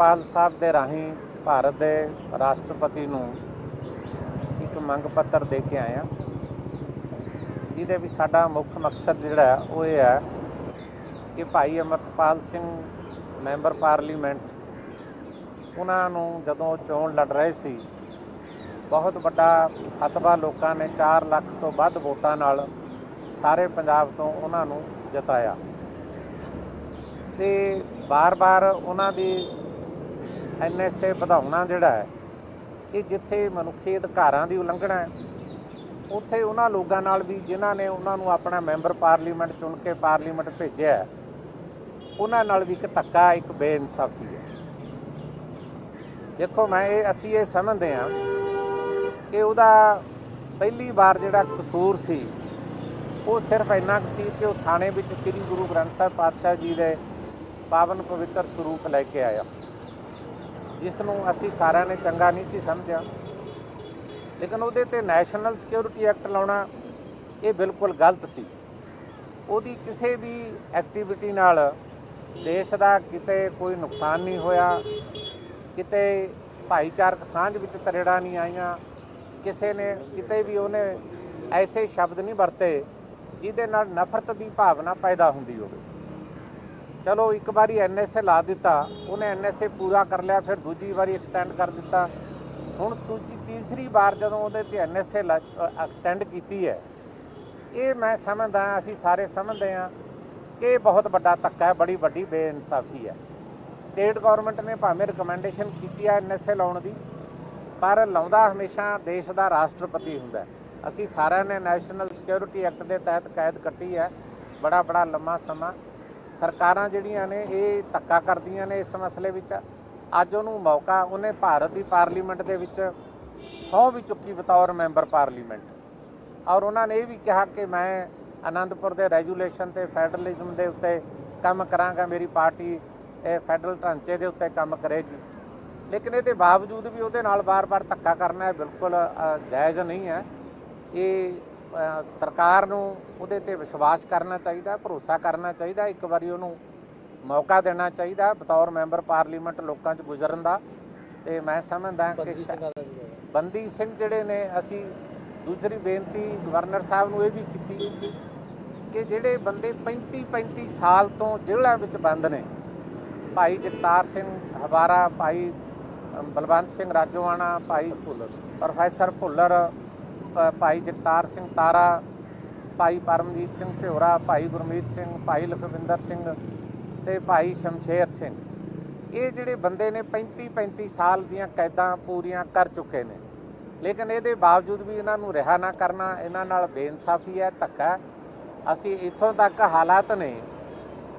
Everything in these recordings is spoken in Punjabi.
ਰਾਜਪਾਲ ਸਾਹਿਬ ਦੇ ਰਾਹੀਂ ਭਾਰਤ ਦੇ ਰਾਸ਼ਟਰਪਤੀ ਨੂੰ ਇੱਕ ਮੰਗ ਪੱਤਰ ਦੇ ਕੇ ਆਇਆ ਜਿਹਦੇ ਵਿੱਚ ਸਾਡਾ ਮੁੱਖ ਮਕਸਦ ਜਿਹੜਾ ਉਹ ਇਹ ਹੈ ਕਿ ਭਾਈ ਅਮਰਤਪਾਲ ਸਿੰਘ, ਮੈਂਬਰ ਪਾਰਲੀਮੈਂਟ, ਉਹਨਾਂ ਨੂੰ ਜਦੋਂ ਚੋਣ ਲੜ ਰਹੇ ਸੀ, ਬਹੁਤ ਵੱਡਾ ਫਤਵਾ ਲੋਕਾਂ ਨੇ 4 ਲੱਖ ਤੋਂ ਵੱਧ ਵੋਟਾਂ ਨਾਲ ਸਾਰੇ ਪੰਜਾਬ ਤੋਂ ਉਹਨਾਂ ਨੂੰ ਜਿਤਾਇਆ। ਤੇ ਬਾਰ-ਬਾਰ ਉਹਨਾਂ ਦੀ ਐਨਐਸਏ ਵਧਾਉਣਾ ਜਿਹੜਾ ਹੈ, ਇਹ ਜਿੱਥੇ ਮਨੁੱਖੀ ਅਧਿਕਾਰਾਂ ਦੀ ਉਲੰਘਣਾ ਹੈ, ਉੱਥੇ ਉਹਨਾਂ ਲੋਕਾਂ ਨਾਲ ਵੀ ਜਿਨ੍ਹਾਂ ਨੇ ਉਹਨਾਂ ਨੂੰ ਆਪਣਾ ਮੈਂਬਰ ਪਾਰਲੀਮੈਂਟ ਚੁਣ ਕੇ ਪਾਰਲੀਮੈਂਟ ਭੇਜਿਆ ਉਹਨਾਂ ਨਾਲ ਵੀ ਇੱਕ ਧੱਕਾ, ਇੱਕ ਬੇਇਨਸਾਫੀ ਹੈ। ਦੇਖੋ ਮੈਂ ਇਹ, ਅਸੀਂ ਇਹ ਸਮਝਦੇ ਹਾਂ ਕਿ ਉਹਦਾ ਪਹਿਲੀ ਵਾਰ ਜਿਹੜਾ ਕਸੂਰ ਸੀ, ਉਹ ਸਿਰਫ ਇੰਨਾ ਕੁ ਸੀ ਕਿ ਉਹ ਥਾਣੇ ਵਿੱਚ ਸ੍ਰੀ ਗੁਰੂ ਗ੍ਰੰਥ ਸਾਹਿਬ ਪਾਤਸ਼ਾਹ ਜੀ ਦੇ ਪਾਵਨ ਪਵਿੱਤਰ ਸਰੂਪ ਲੈ ਕੇ ਆਇਆ। ਜਿਸ ਨੂੰ ਅਸੀਂ ਸਾਰਿਆਂ ਨੇ ਚੰਗਾ ਨਹੀਂ ਸੀ ਸਮਝਿਆ। ਲੇਕਿਨ ਉਹਦੇ ਤੇ ਨੈਸ਼ਨਲ ਸਿਕਿਉਰਿਟੀ ਐਕਟ ਲਾਉਣਾ ਇਹ ਬਿਲਕੁਲ ਗਲਤ ਸੀ। ਉਹਦੀ ਕਿਸੇ ਵੀ ਐਕਟੀਵਿਟੀ ਨਾਲ ਦੇਸ਼ ਦਾ ਕਿਤੇ ਕੋਈ ਨੁਕਸਾਨ ਨਹੀਂ ਹੋਇਆ, ਕਿਤੇ ਭਾਈਚਾਰਕ ਸਾਂਝ ਵਿੱਚ ਤਰੇੜਾਂ ਨਹੀਂ ਆਈਆਂ, ਕਿਸੇ ਨੇ ਕਿਤੇ ਵੀ ਉਹਨੇ ਐਸੇ ਸ਼ਬਦ ਨਹੀਂ ਵਰਤੇ ਜਿਹਦੇ ਨਾਲ ਨਫ਼ਰਤ ਦੀ ਭਾਵਨਾ ਪੈਦਾ ਹੁੰਦੀ ਹੋਵੇ। ਚਲੋ ਇੱਕ ਵਾਰੀ ਐਨਐਸਏ ਲਾ ਦਿੱਤਾ, ਉਹਨੇ ਐਨਐਸਏ ਪੂਰਾ ਕਰ ਲਿਆ, ਫਿਰ ਦੂਜੀ ਵਾਰੀ ਐਕਸਟੈਂਡ ਕਰ ਦਿੱਤਾ। ਹੁਣ ਦੂਜੀ, ਤੀਸਰੀ ਵਾਰ ਜਦੋਂ ਉਹਦੇ ਤੇ ਐਨਐਸਏ ਐਕਸਟੈਂਡ ਕੀਤੀ ਹੈ, ਇਹ ਮੈਂ ਸਮਝਦਾ ਅਸੀਂ ਸਾਰੇ ਸਮਝਦੇ ਹਾਂ ਕਿ ਇਹ ਬਹੁਤ ਵੱਡਾ ਧੱਕਾ ਹੈ, ਬੜੀ ਵੱਡੀ ਬੇਇਨਸਾਫੀ ਹੈ। ਸਟੇਟ ਗਵਰਨਮੈਂਟ ਨੇ ਭਾਵੇਂ ਰਿਕਮੈਂਡੇਸ਼ਨ ਕੀਤੀ ਹੈ ਐਨਐਸਏ ਲਾਉਣ ਦੀ, ਪਰ ਲਾਉਂਦਾ ਹਮੇਸ਼ਾ ਦੇਸ਼ ਦਾ ਰਾਸ਼ਟਰਪਤੀ ਹੁੰਦਾ ਅਸੀਂ ਸਾਰਿਆਂ ਨੇ ਨੈਸ਼ਨਲ ਸਿਕਿਉਰਿਟੀ ਐਕਟ ਦੇ ਤਹਿਤ ਕੈਦ ਕੱਟੀ ਹੈ ਬੜਾ ਬੜਾ ਲੰਮਾ ਸਮਾਂ। ਸਰਕਾਰਾਂ ਜਿਹੜੀਆਂ ਨੇ, ਇਹ ਧੱਕਾ ਕਰਦੀਆਂ ਨੇ ਇਸ ਮਸਲੇ ਵਿੱਚ। ਅੱਜ ਉਹਨੂੰ ਮੌਕਾ, ਉਹਨੇ ਭਾਰਤ ਦੀ ਪਾਰਲੀਮੈਂਟ ਦੇ ਵਿੱਚ ਸਹੁੰ ਵੀ ਚੁੱਕੀ ਬਤੌਰ ਮੈਂਬਰ ਪਾਰਲੀਮੈਂਟ। ਔਰ ਉਹਨਾਂ ਨੇ ਇਹ ਵੀ ਕਿਹਾ ਕਿ ਮੈਂ ਅਨੰਦਪੁਰ ਦੇ ਰੈਜੂਲੇਸ਼ਨ ਤੇ ਫੈਡਰਲਿਜ਼ਮ ਦੇ ਉੱਤੇ ਕੰਮ ਕਰਾਂਗਾ, ਮੇਰੀ ਪਾਰਟੀ ਇਹ ਫੈਡਰਲ ਢਾਂਚੇ ਦੇ ਉੱਤੇ ਕੰਮ ਕਰੇਗੀ। ਲੇਕਿਨ ਇਹਦੇ ਬਾਵਜੂਦ ਵੀ ਉਹਦੇ ਨਾਲ ਵਾਰ-ਵਾਰ ਧੱਕਾ ਕਰਨਾ ਇਹ ਬਿਲਕੁਲ ਜਾਇਜ਼ ਨਹੀਂ ਹੈ। ਇਹ ਸਰਕਾਰ ਨੂੰ ਉਹਦੇ ਤੇ ਵਿਸ਼ਵਾਸ ਕਰਨਾ ਚਾਹੀਦਾ ਭਰੋਸਾ ਕਰਨਾ ਚਾਹੀਦਾ ਇੱਕ ਵਾਰੀ ਉਹਨੂੰ ਮੌਕਾ ਦੇਣਾ ਚਾਹੀਦਾ ਬਤੌਰ ਮੈਂਬਰ ਪਾਰਲੀਮੈਂਟ ਲੋਕਾਂ 'ਚ ਗੁਜ਼ਰਨ ਦਾ। ਤੇ ਮੈਂ ਸਮਝਦਾ ਕਿ ਬੰਦੀ ਸਿੰਘਾਂ ਜਿਹੜੇ ਨੇ ਅਸੀਂ ਦੂਸਰੀ ਬੇਨਤੀ ਗਵਰਨਰ ਸਾਹਿਬ ਨੂੰ ਇਹ ਵੀ ਕੀਤੀ ਕਿ ਜਿਹੜੇ ਬੰਦੇ 35 35 ਸਾਲ ਤੋਂ ਜੇਲ੍ਹਾਂ ਵਿੱਚ ਬੰਦ ਨੇ ਭਾਈ ਜਗਤਾਰ ਸਿੰਘ ਹਵਾਰਾ ਭਾਈ ਬਲਵੰਤ ਸਿੰਘ ਰਾਜੋਆਣਾ ਭਾਈ ਭੁੱਲਰ। ਪ੍ਰੋਫੈਸਰ ਭੁੱਲਰ ਭਾਈ ਜਗਤਾਰ ਸਿੰਘ ਤਾਰਾ, ਭਾਈ ਪਰਮਜੀਤ ਸਿੰਘ ਭਿਉਰਾ ਭਾਈ ਗੁਰਮੀਤ ਸਿੰਘ, ਭਾਈ ਲਖਵਿੰਦਰ ਸਿੰਘ ਤੇ ਭਾਈ ਸ਼ਮਸ਼ੇਰ ਸਿੰਘ। ਇਹ ਜਿਹੜੇ ਬੰਦੇ ਨੇ 35 35 ਸਾਲ ਦੀਆਂ ਕੈਦਾਂ ਪੂਰੀਆਂ ਕਰ ਚੁੱਕੇ ਨੇ। ਲੇਕਿਨ ਇਹਦੇ ਬਾਵਜੂਦ ਵੀ ਇਹਨਾਂ ਨੂੰ ਰਿਹਾ ਨਾ ਕਰਨਾ, ਇਹਨਾਂ ਨਾਲ ਬੇਇਨਸਾਫੀ ਹੈ, ਧੱਕਾ ਅਸੀਂ ਇੱਥੋਂ ਤੱਕ ਹਾਲਾਤ ਨੇ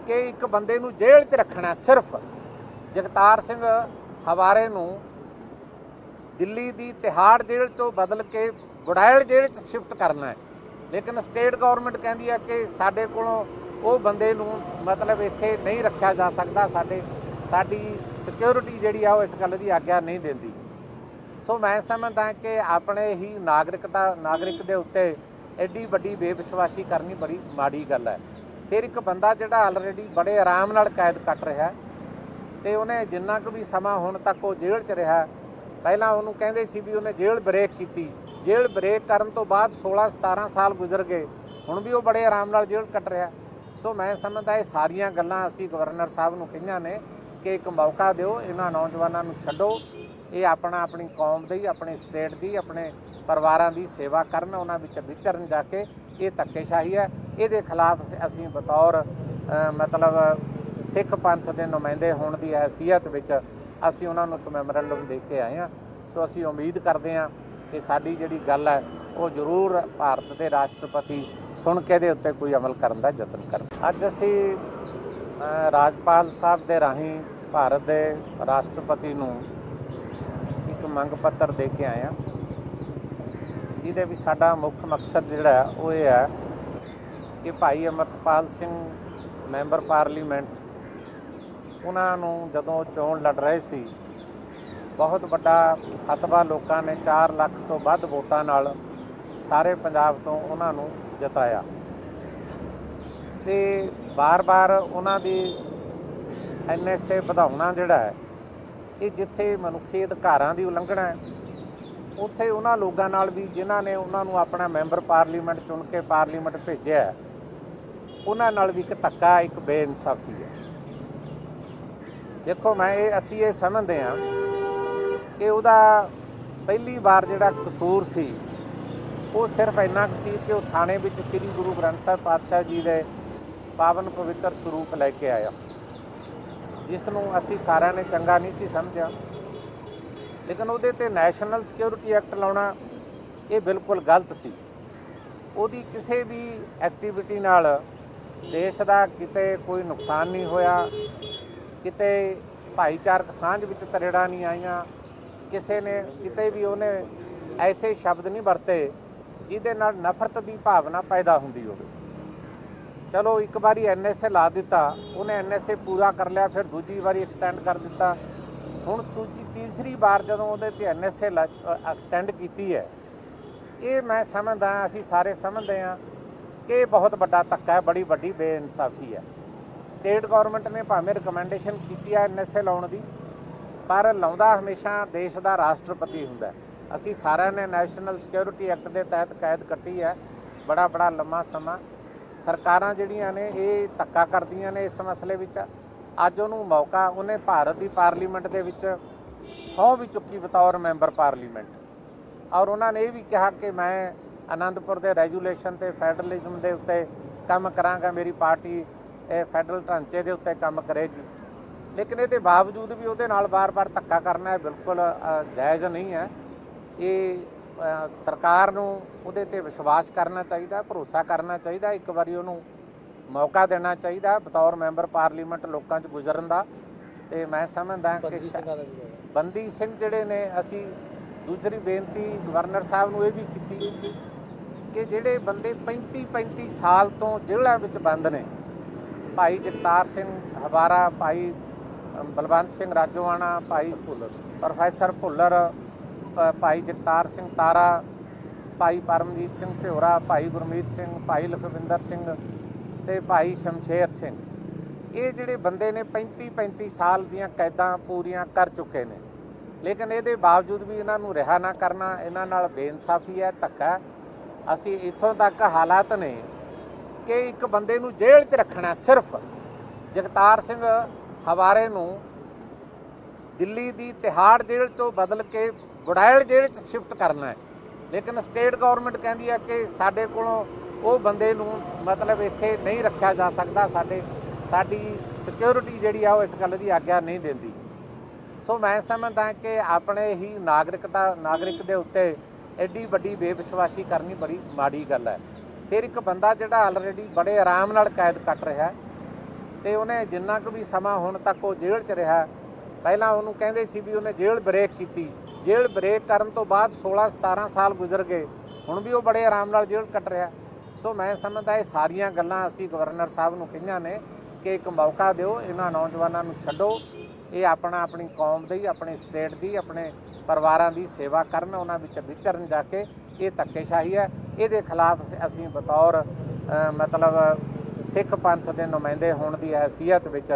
ਕਿ ਇੱਕ ਬੰਦੇ ਨੂੰ ਜੇਲ੍ਹ 'ਚ ਰੱਖਣਾ ਸਿਰਫ। ਜਗਤਾਰ ਸਿੰਘ ਹਵਾਰੇ ਨੂੰ ਦਿੱਲੀ ਦੀ ਤਿਹਾੜ ਜੇਲ੍ਹ ਤੋਂ ਬਦਲ ਕੇ ਗੁੜਾਇਲ ਜੇਲ੍ਹ 'ਚ ਸ਼ਿਫਟ ਕਰਨਾ ਹੈ। ਲੇਕਿਨ ਸਟੇਟ ਗਵਰਨਮੈਂਟ ਕਹਿੰਦੀ ਹੈ ਕਿ ਸਾਡੇ ਕੋਲੋਂ ਉਹ ਬੰਦੇ ਨੂੰ ਮਤਲਬ ਇੱਥੇ ਨਹੀਂ ਰੱਖਿਆ ਜਾ ਸਕਦਾ, ਸਾਡੇ, ਸਾਡੀ ਸਿਕਿਉਰਿਟੀ ਜਿਹੜੀ ਆ ਉਹ ਇਸ ਗੱਲ ਦੀ ਆਗਿਆ ਨਹੀਂ ਦਿੰਦੀ। ਸੋ ਮੈਂ ਸਮਝਦਾ ਕਿ ਆਪਣੇ ਹੀ ਨਾਗਰਿਕਤਾ, ਨਾਗਰਿਕ ਦੇ ਉੱਤੇ ਐਡੀ ਵੱਡੀ ਬੇਵਿਸ਼ਵਾਸੀ ਕਰਨੀ ਬੜੀ ਮਾੜੀ ਗੱਲ ਹੈ। ਫਿਰ ਇੱਕ ਬੰਦਾ ਜਿਹੜਾ ਆਲਰੇਡੀ ਬੜੇ ਆਰਾਮ ਨਾਲ ਕੈਦ ਕੱਟ ਰਿਹਾ ਹੈ ਤੇ ਉਹਨੇ ਜਿੰਨਾ ਕੁ ਵੀ ਸਮਾਂ ਹੁਣ ਤੱਕ ਉਹ ਜੇਲ੍ਹ 'ਚ ਰਿਹਾ, ਪਹਿਲਾਂ ਉਹਨੂੰ ਕਹਿੰਦੇ ਸੀ ਵੀ ਉਹਨੇ ਜੇਲ੍ਹ ਬ੍ਰੇਕ ਕੀਤੀ। ਜੇਲ੍ਹ ਬ੍ਰੇਕ ਕਰਨ ਤੋਂ ਬਾਅਦ 16 17 ਸਾਲ ਗੁਜ਼ਰ ਗਏ। ਹੁਣ ਵੀ ਉਹ ਬੜੇ ਆਰਾਮ ਨਾਲ ਜੇਲ੍ਹ ਕੱਟ ਰਿਹਾ। ਸੋ ਮੈਂ ਸਮਝਦਾ ਇਹ ਸਾਰੀਆਂ ਗੱਲਾਂ ਅਸੀਂ ਗਵਰਨਰ ਸਾਹਿਬ ਨੂੰ ਕਹੀਆਂ ਨੇ ਕਿ ਇੱਕ ਮੌਕਾ ਦਿਓ, ਇਹਨਾਂ ਨੌਜਵਾਨਾਂ ਨੂੰ ਛੱਡੋ। ਇਹ ਆਪਣਾ ਆਪਣੀ ਕੌਮ ਦੀ, ਆਪਣੀ ਸਟੇਟ ਦੀ, ਆਪਣੇ ਪਰਿਵਾਰਾਂ ਦੀ ਸੇਵਾ ਕਰਨ, ਉਹਨਾਂ ਵਿੱਚ ਵਿਚਰਨ ਜਾ ਕੇ ਇਹ ਧੱਕੇਸ਼ਾਹੀ ਹੈ। ਇਹਦੇ ਖਿਲਾਫ ਅਸੀਂ ਬਤੌਰ ਮਤਲਬ ਸਿੱਖ ਪੰਥ ਦੇ ਨੁਮਾਇੰਦੇ ਹੋਣ ਦੀ ਹੈਸੀਅਤ ਵਿੱਚ ਅਸੀਂ ਉਹਨਾਂ ਨੂੰ ਇੱਕ ਮੈਮੋਰੈਂਡਮ ਦੇ ਕੇ ਆਏ ਹਾਂ। ਸੋ ਅਸੀਂ ਉਮੀਦ ਕਰਦੇ ਹਾਂ ਕਿ ਸਾਡੀ ਜਿਹੜੀ ਗੱਲ ਹੈ, ਉਹ ਜ਼ਰੂਰ ਭਾਰਤ ਦੇ ਰਾਸ਼ਟਰਪਤੀ ਸੁਣ ਕੇ ਦੇ ਉੱਤੇ ਕੋਈ ਅਮਲ ਕਰਨ ਦਾ ਯਤਨ ਕਰਨ। ਅੱਜ ਅਸੀਂ ਰਾਜਪਾਲ ਸਾਹਿਬ ਦੇ ਰਾਹੀਂ ਭਾਰਤ ਦੇ ਰਾਸ਼ਟਰਪਤੀ ਨੂੰ ਇੱਕ ਮੰਗ ਪੱਤਰ ਦੇ ਕੇ ਆਏ ਹਾਂ, ਜਿਹਦੇ ਵਿੱਚ ਸਾਡਾ ਮੁੱਖ ਮਕਸਦ ਜਿਹੜਾ ਉਹ ਇਹ ਹੈ ਕਿ ਭਾਈ ਅਮਰਤਪਾਲ ਸਿੰਘ, ਮੈਂਬਰ ਪਾਰਲੀਮੈਂਟ, ਉਹਨਾਂ ਨੂੰ ਜਦੋਂ ਚੋਣ ਲੜ ਰਹੇ ਸੀ ਬਹੁਤ ਵੱਡਾ ਫਤਵਾ ਲੋਕਾਂ ਨੇ 4 ਲੱਖ ਤੋਂ ਵੱਧ ਵੋਟਾਂ ਨਾਲ ਸਾਰੇ ਪੰਜਾਬ ਤੋਂ ਉਹਨਾਂ ਨੂੰ ਜਿਤਾਇਆ। ਤੇ ਬਾਰ-ਬਾਰ ਉਹਨਾਂ ਦੀ ਐਨਐਸਏ ਵਧਾਉਣਾ ਜਿਹੜਾ ਹੈ, ਇਹ ਜਿੱਥੇ ਮਨੁੱਖੀ ਅਧਿਕਾਰਾਂ ਦੀ ਉਲੰਘਣਾ ਹੈ, ਉੱਥੇ ਉਹਨਾਂ ਲੋਕਾਂ ਨਾਲ ਵੀ ਜਿਨ੍ਹਾਂ ਨੇ ਉਹਨਾਂ ਨੂੰ ਆਪਣਾ ਮੈਂਬਰ ਪਾਰਲੀਮੈਂਟ ਚੁਣ ਕੇ ਪਾਰਲੀਮੈਂਟ ਭੇਜਿਆ ਉਹਨਾਂ ਨਾਲ ਵੀ ਇੱਕ ਧੱਕਾ, ਇੱਕ ਬੇਇਨਸਾਫੀ ਹੈ। ਦੇਖੋ ਮੈਂ ਇਹ ਅਸੀਂ ਇਹ ਸਮਝਦੇ ਹਾਂ ਕਿ ਉਹਦਾ ਪਹਿਲੀ ਵਾਰ ਜਿਹੜਾ ਕਸੂਰ ਸੀ, ਉਹ ਸਿਰਫ ਇੰਨਾ ਕੁ ਸੀ ਕਿ ਉਹ ਥਾਣੇ ਵਿੱਚ ਸ੍ਰੀ ਗੁਰੂ ਗ੍ਰੰਥ ਸਾਹਿਬ ਪਾਤਸ਼ਾਹ ਜੀ ਦੇ ਪਾਵਨ ਪਵਿੱਤਰ ਸਰੂਪ ਲੈ ਕੇ ਆਇਆ। ਜਿਸ ਨੂੰ ਅਸੀਂ ਸਾਰਿਆਂ ਨੇ ਚੰਗਾ ਨਹੀਂ ਸੀ ਸਮਝਿਆ। ਲੇਕਿਨ ਉਹਦੇ ਤੇ ਨੈਸ਼ਨਲ ਸਿਕਿਉਰਿਟੀ ਐਕਟ ਲਾਉਣਾ ਇਹ ਬਿਲਕੁਲ ਗਲਤ ਸੀ। ਉਹਦੀ ਕਿਸੇ ਵੀ ਐਕਟੀਵਿਟੀ ਨਾਲ ਦੇਸ਼ ਦਾ ਕਿਤੇ ਕੋਈ ਨੁਕਸਾਨ ਨਹੀਂ ਹੋਇਆ। ਕਿਤੇ ਭਾਈਚਾਰਕ ਸਾਂਝ ਵਿੱਚ ਤਰੇੜਾਂ ਨਹੀਂ ਆਈਆਂ। ਕਿਸੇ ਨੇ ਕਿਤੇ ਵੀ ਉਹਨੇ ਐਸੇ ਸ਼ਬਦ ਨਹੀਂ ਵਰਤੇ ਜਿਹਦੇ ਨਾਲ ਨਫ਼ਰਤ ਦੀ ਭਾਵਨਾ ਪੈਦਾ ਹੁੰਦੀ ਹੋਵੇ। ਚਲੋ ਇੱਕ ਵਾਰੀ ਐਨਐਸਏ ਲਾ ਦਿੱਤਾ, ਉਹਨੇ ਐਨਐਸਏ ਪੂਰਾ ਕਰ ਲਿਆ, ਫਿਰ ਦੂਜੀ ਵਾਰੀ ਐਕਸਟੈਂਡ ਕਰ ਦਿੱਤਾ। ਹੁਣ ਦੂਜੀ, ਤੀਸਰੀ ਵਾਰ ਜਦੋਂ ਉਹਦੇ ਤੇ ਐਨਐਸਏ ਐਕਸਟੈਂਡ ਕੀਤੀ ਹੈ, ਇਹ ਮੈਂ ਸਮਝਦਾ, ਅਸੀਂ ਸਾਰੇ ਸਮਝਦੇ ਹਾਂ ਕਿ ਇਹ ਬਹੁਤ ਵੱਡਾ ਧੱਕਾ ਹੈ, ਬੜੀ ਵੱਡੀ ਬੇਇਨਸਾਫੀ ਹੈ। ਸਟੇਟ ਗਵਰਨਮੈਂਟ ਨੇ ਭਾਵੇਂ ਰਿਕਮੈਂਡੇਸ਼ਨ ਕੀਤੀ ਹੈ ਐਨਐਸਏ ਲਾਉਣ ਦੀ ਪਰ ਲਾਉਂਦਾ ਹਮੇਸ਼ਾ ਦੇਸ਼ ਦਾ ਰਾਸ਼ਟਰਪਤੀ ਹੁੰਦਾ ਅਸੀਂ ਸਾਰਿਆਂ ਨੇ ਨੈਸ਼ਨਲ ਸਿਕਿਉਰਿਟੀ ਐਕਟ ਦੇ ਤਹਿਤ ਕੈਦ ਕੱਟੀ ਹੈ। ਬੜਾ ਬੜਾ ਲੰਮਾ ਸਮਾਂ। ਸਰਕਾਰਾਂ ਜਿਹੜੀਆਂ ਨੇ, ਇਹ ਧੱਕਾ ਕਰਦੀਆਂ ਨੇ ਇਸ ਮਸਲੇ ਵਿੱਚ। ਅੱਜ ਉਹਨੂੰ ਮੌਕਾ, ਉਹਨੇ ਭਾਰਤ ਦੀ ਪਾਰਲੀਮੈਂਟ ਦੇ ਵਿੱਚ ਸਹੁੰ ਵੀ ਚੁੱਕੀ ਬਤੌਰ ਮੈਂਬਰ ਪਾਰਲੀਮੈਂਟ। ਔਰ ਉਹਨਾਂ ਨੇ ਇਹ ਵੀ ਕਿਹਾ ਕਿ ਮੈਂ ਅਨੰਦਪੁਰ ਦੇ ਰੈਜੂਲੇਸ਼ਨ ਤੇ ਫੈਡਰਲਿਜ਼ਮ ਦੇ ਉੱਤੇ ਕੰਮ ਕਰਾਂਗਾ, ਮੇਰੀ ਪਾਰਟੀ ਇਹ ਫੈਡਰਲ ਢਾਂਚੇ ਦੇ ਉੱਤੇ ਕੰਮ ਕਰੇਗੀ। ਲੇਕਿਨ ਇਹਦੇ ਬਾਵਜੂਦ ਵੀ ਉਹਦੇ ਨਾਲ ਬਾਰ-ਬਾਰ ਧੱਕਾ ਕਰਨਾ ਬਿਲਕੁਲ ਜਾਇਜ਼ ਨਹੀਂ ਹੈ। ਇਹ ਸਰਕਾਰ ਨੂੰ ਉਹਦੇ ਤੇ ਵਿਸ਼ਵਾਸ ਕਰਨਾ ਚਾਹੀਦਾ ਭਰੋਸਾ ਕਰਨਾ ਚਾਹੀਦਾ ਇੱਕ ਵਾਰੀ ਉਹਨੂੰ ਮੌਕਾ ਦੇਣਾ ਚਾਹੀਦਾ ਬਤੌਰ ਮੈਂਬਰ ਪਾਰਲੀਮੈਂਟ ਲੋਕਾਂ 'ਚ ਗੁਜ਼ਰਨ ਦਾ। ਤੇ ਮੈਂ ਸਮਝਦਾ ਕਿ ਬੰਦੀ ਸਿੰਘਾਂ ਜਿਹੜੇ ਨੇ ਅਸੀਂ ਦੂਸਰੀ ਬੇਨਤੀ ਗਵਰਨਰ ਸਾਹਿਬ ਨੂੰ ਇਹ ਵੀ ਕੀਤੀ ਕਿ ਜਿਹੜੇ ਬੰਦੇ 35 35 ਸਾਲ ਤੋਂ ਜੇਲ੍ਹਾਂ ਵਿੱਚ ਬੰਦ ਨੇ ਭਾਈ ਜਗਤਾਰ ਸਿੰਘ ਹਵਾਰਾ ਭਾਈ ਬਲਵੰਤ ਸਿੰਘ ਰਾਜੋਆਣਾ, ਭਾਈ ਭੁੱਲਰ, ਪ੍ਰੋਫੈਸਰ ਭੁੱਲਰ ਭਾਈ ਜਗਤਾਰ ਸਿੰਘ ਤਾਰਾ, ਭਾਈ ਪਰਮਜੀਤ ਸਿੰਘ ਭਿਉਰਾ ਭਾਈ ਗੁਰਮੀਤ ਸਿੰਘ, ਭਾਈ ਲਖਵਿੰਦਰ ਸਿੰਘ ਤੇ ਭਾਈ ਸ਼ਮਸ਼ੇਰ ਸਿੰਘ। ਇਹ ਜਿਹੜੇ ਬੰਦੇ ਨੇ 35 35 ਸਾਲ ਦੀਆਂ ਕੈਦਾਂ ਪੂਰੀਆਂ ਕਰ ਚੁੱਕੇ ਨੇ। ਲੇਕਿਨ ਇਹਦੇ ਬਾਵਜੂਦ ਵੀ ਇਹਨਾਂ ਨੂੰ ਰਿਹਾ ਨਾ ਕਰਨਾ, ਇਹਨਾਂ ਨਾਲ ਬੇਇਨਸਾਫੀ ਹੈ, ਧੱਕਾ ਅਸੀਂ ਇੱਥੋਂ ਤੱਕ ਹਾਲਾਤ ਨੇ ਕਿ ਇੱਕ ਬੰਦੇ ਨੂੰ ਜੇਲ੍ਹ 'ਚ ਰੱਖਣਾ ਸਿਰਫ ਜਗਤਾਰ ਸਿੰਘ ਹਵਾਰੇ ਨੂੰ ਦਿੱਲੀ ਦੀ ਤਿਹਾੜ ਜੇਲ੍ਹ ਤੋਂ ਬਦਲ ਕੇ ਗੁੜਾਇਲ ਜੇਲ੍ਹ 'ਚ ਸ਼ਿਫਟ ਕਰਨਾ ਹੈ। ਲੇਕਿਨ ਸਟੇਟ ਗਵਰਨਮੈਂਟ ਕਹਿੰਦੀ ਹੈ ਕਿ ਸਾਡੇ ਕੋਲੋਂ ਉਹ ਬੰਦੇ ਨੂੰ ਮਤਲਬ ਇੱਥੇ ਨਹੀਂ ਰੱਖਿਆ ਜਾ ਸਕਦਾ, ਸਾਡੇ, ਸਾਡੀ ਸਿਕਿਉਰਿਟੀ ਜਿਹੜੀ ਆ ਉਹ ਇਸ ਗੱਲ ਦੀ ਆਗਿਆ ਨਹੀਂ ਦਿੰਦੀ। ਸੋ ਮੈਂ ਸਮਝਦਾ ਕਿ ਆਪਣੇ ਹੀ ਨਾਗਰਿਕਤਾ, ਨਾਗਰਿਕ ਦੇ ਉੱਤੇ ਐਡੀ ਵੱਡੀ ਬੇਵਿਸ਼ਵਾਸੀ ਕਰਨੀ ਬੜੀ ਮਾੜੀ ਗੱਲ ਹੈ। ਫਿਰ ਇੱਕ ਬੰਦਾ ਜਿਹੜਾ ਆਲਰੇਡੀ ਬੜੇ ਆਰਾਮ ਨਾਲ ਕੈਦ ਕੱਟ ਰਿਹਾ ਹੈ ਤੇ ਉਹਨੇ ਜਿੰਨਾ ਕੁ ਵੀ ਸਮਾਂ ਹੁਣ ਤੱਕ ਉਹ ਜੇਲ੍ਹ 'ਚ ਰਿਹਾ, ਪਹਿਲਾਂ ਉਹਨੂੰ ਕਹਿੰਦੇ ਸੀ ਵੀ ਉਹਨੇ ਜੇਲ੍ਹ ਬ੍ਰੇਕ ਕੀਤੀ। ਜੇਲ੍ਹ ਬ੍ਰੇਕ ਕਰਨ ਤੋਂ ਬਾਅਦ 16 17 ਸਾਲ ਗੁਜ਼ਰ ਗਏ, ਹੁਣ ਵੀ ਉਹ ਬੜੇ ਆਰਾਮ ਨਾਲ ਜੇਲ੍ਹ ਕੱਟ ਰਿਹਾ। ਸੋ ਮੈਂ ਸਮਝਦਾ ਇਹ ਸਾਰੀਆਂ ਗੱਲਾਂ ਅਸੀਂ ਗਵਰਨਰ ਸਾਹਿਬ ਨੂੰ ਕਹੀਆਂ ਨੇ ਕਿ ਇੱਕ ਮੌਕਾ ਦਿਓ, ਇਹਨਾਂ ਨੌਜਵਾਨਾਂ ਨੂੰ ਛੱਡੋ, ਇਹ ਆਪਣਾ ਆਪਣੀ ਕੌਮ ਦੀ, ਆਪਣੇ ਸਟੇਟ ਦੀ, ਆਪਣੇ ਪਰਿਵਾਰਾਂ ਦੀ ਸੇਵਾ ਕਰਨ, ਉਹਨਾਂ ਵਿੱਚ ਵਿਚਰਨ ਜਾ ਕੇ ਇਹ ਧੱਕੇਸ਼ਾਹੀ ਹੈ। ਇਹਦੇ ਖਿਲਾਫ ਅਸੀਂ ਬਤੌਰ ਮਤਲਬ ਸਿੱਖ ਪੰਥ ਦੇ ਨੁਮਾਇੰਦੇ ਹੋਣ ਦੀ ਹੈਸੀਅਤ ਵਿੱਚ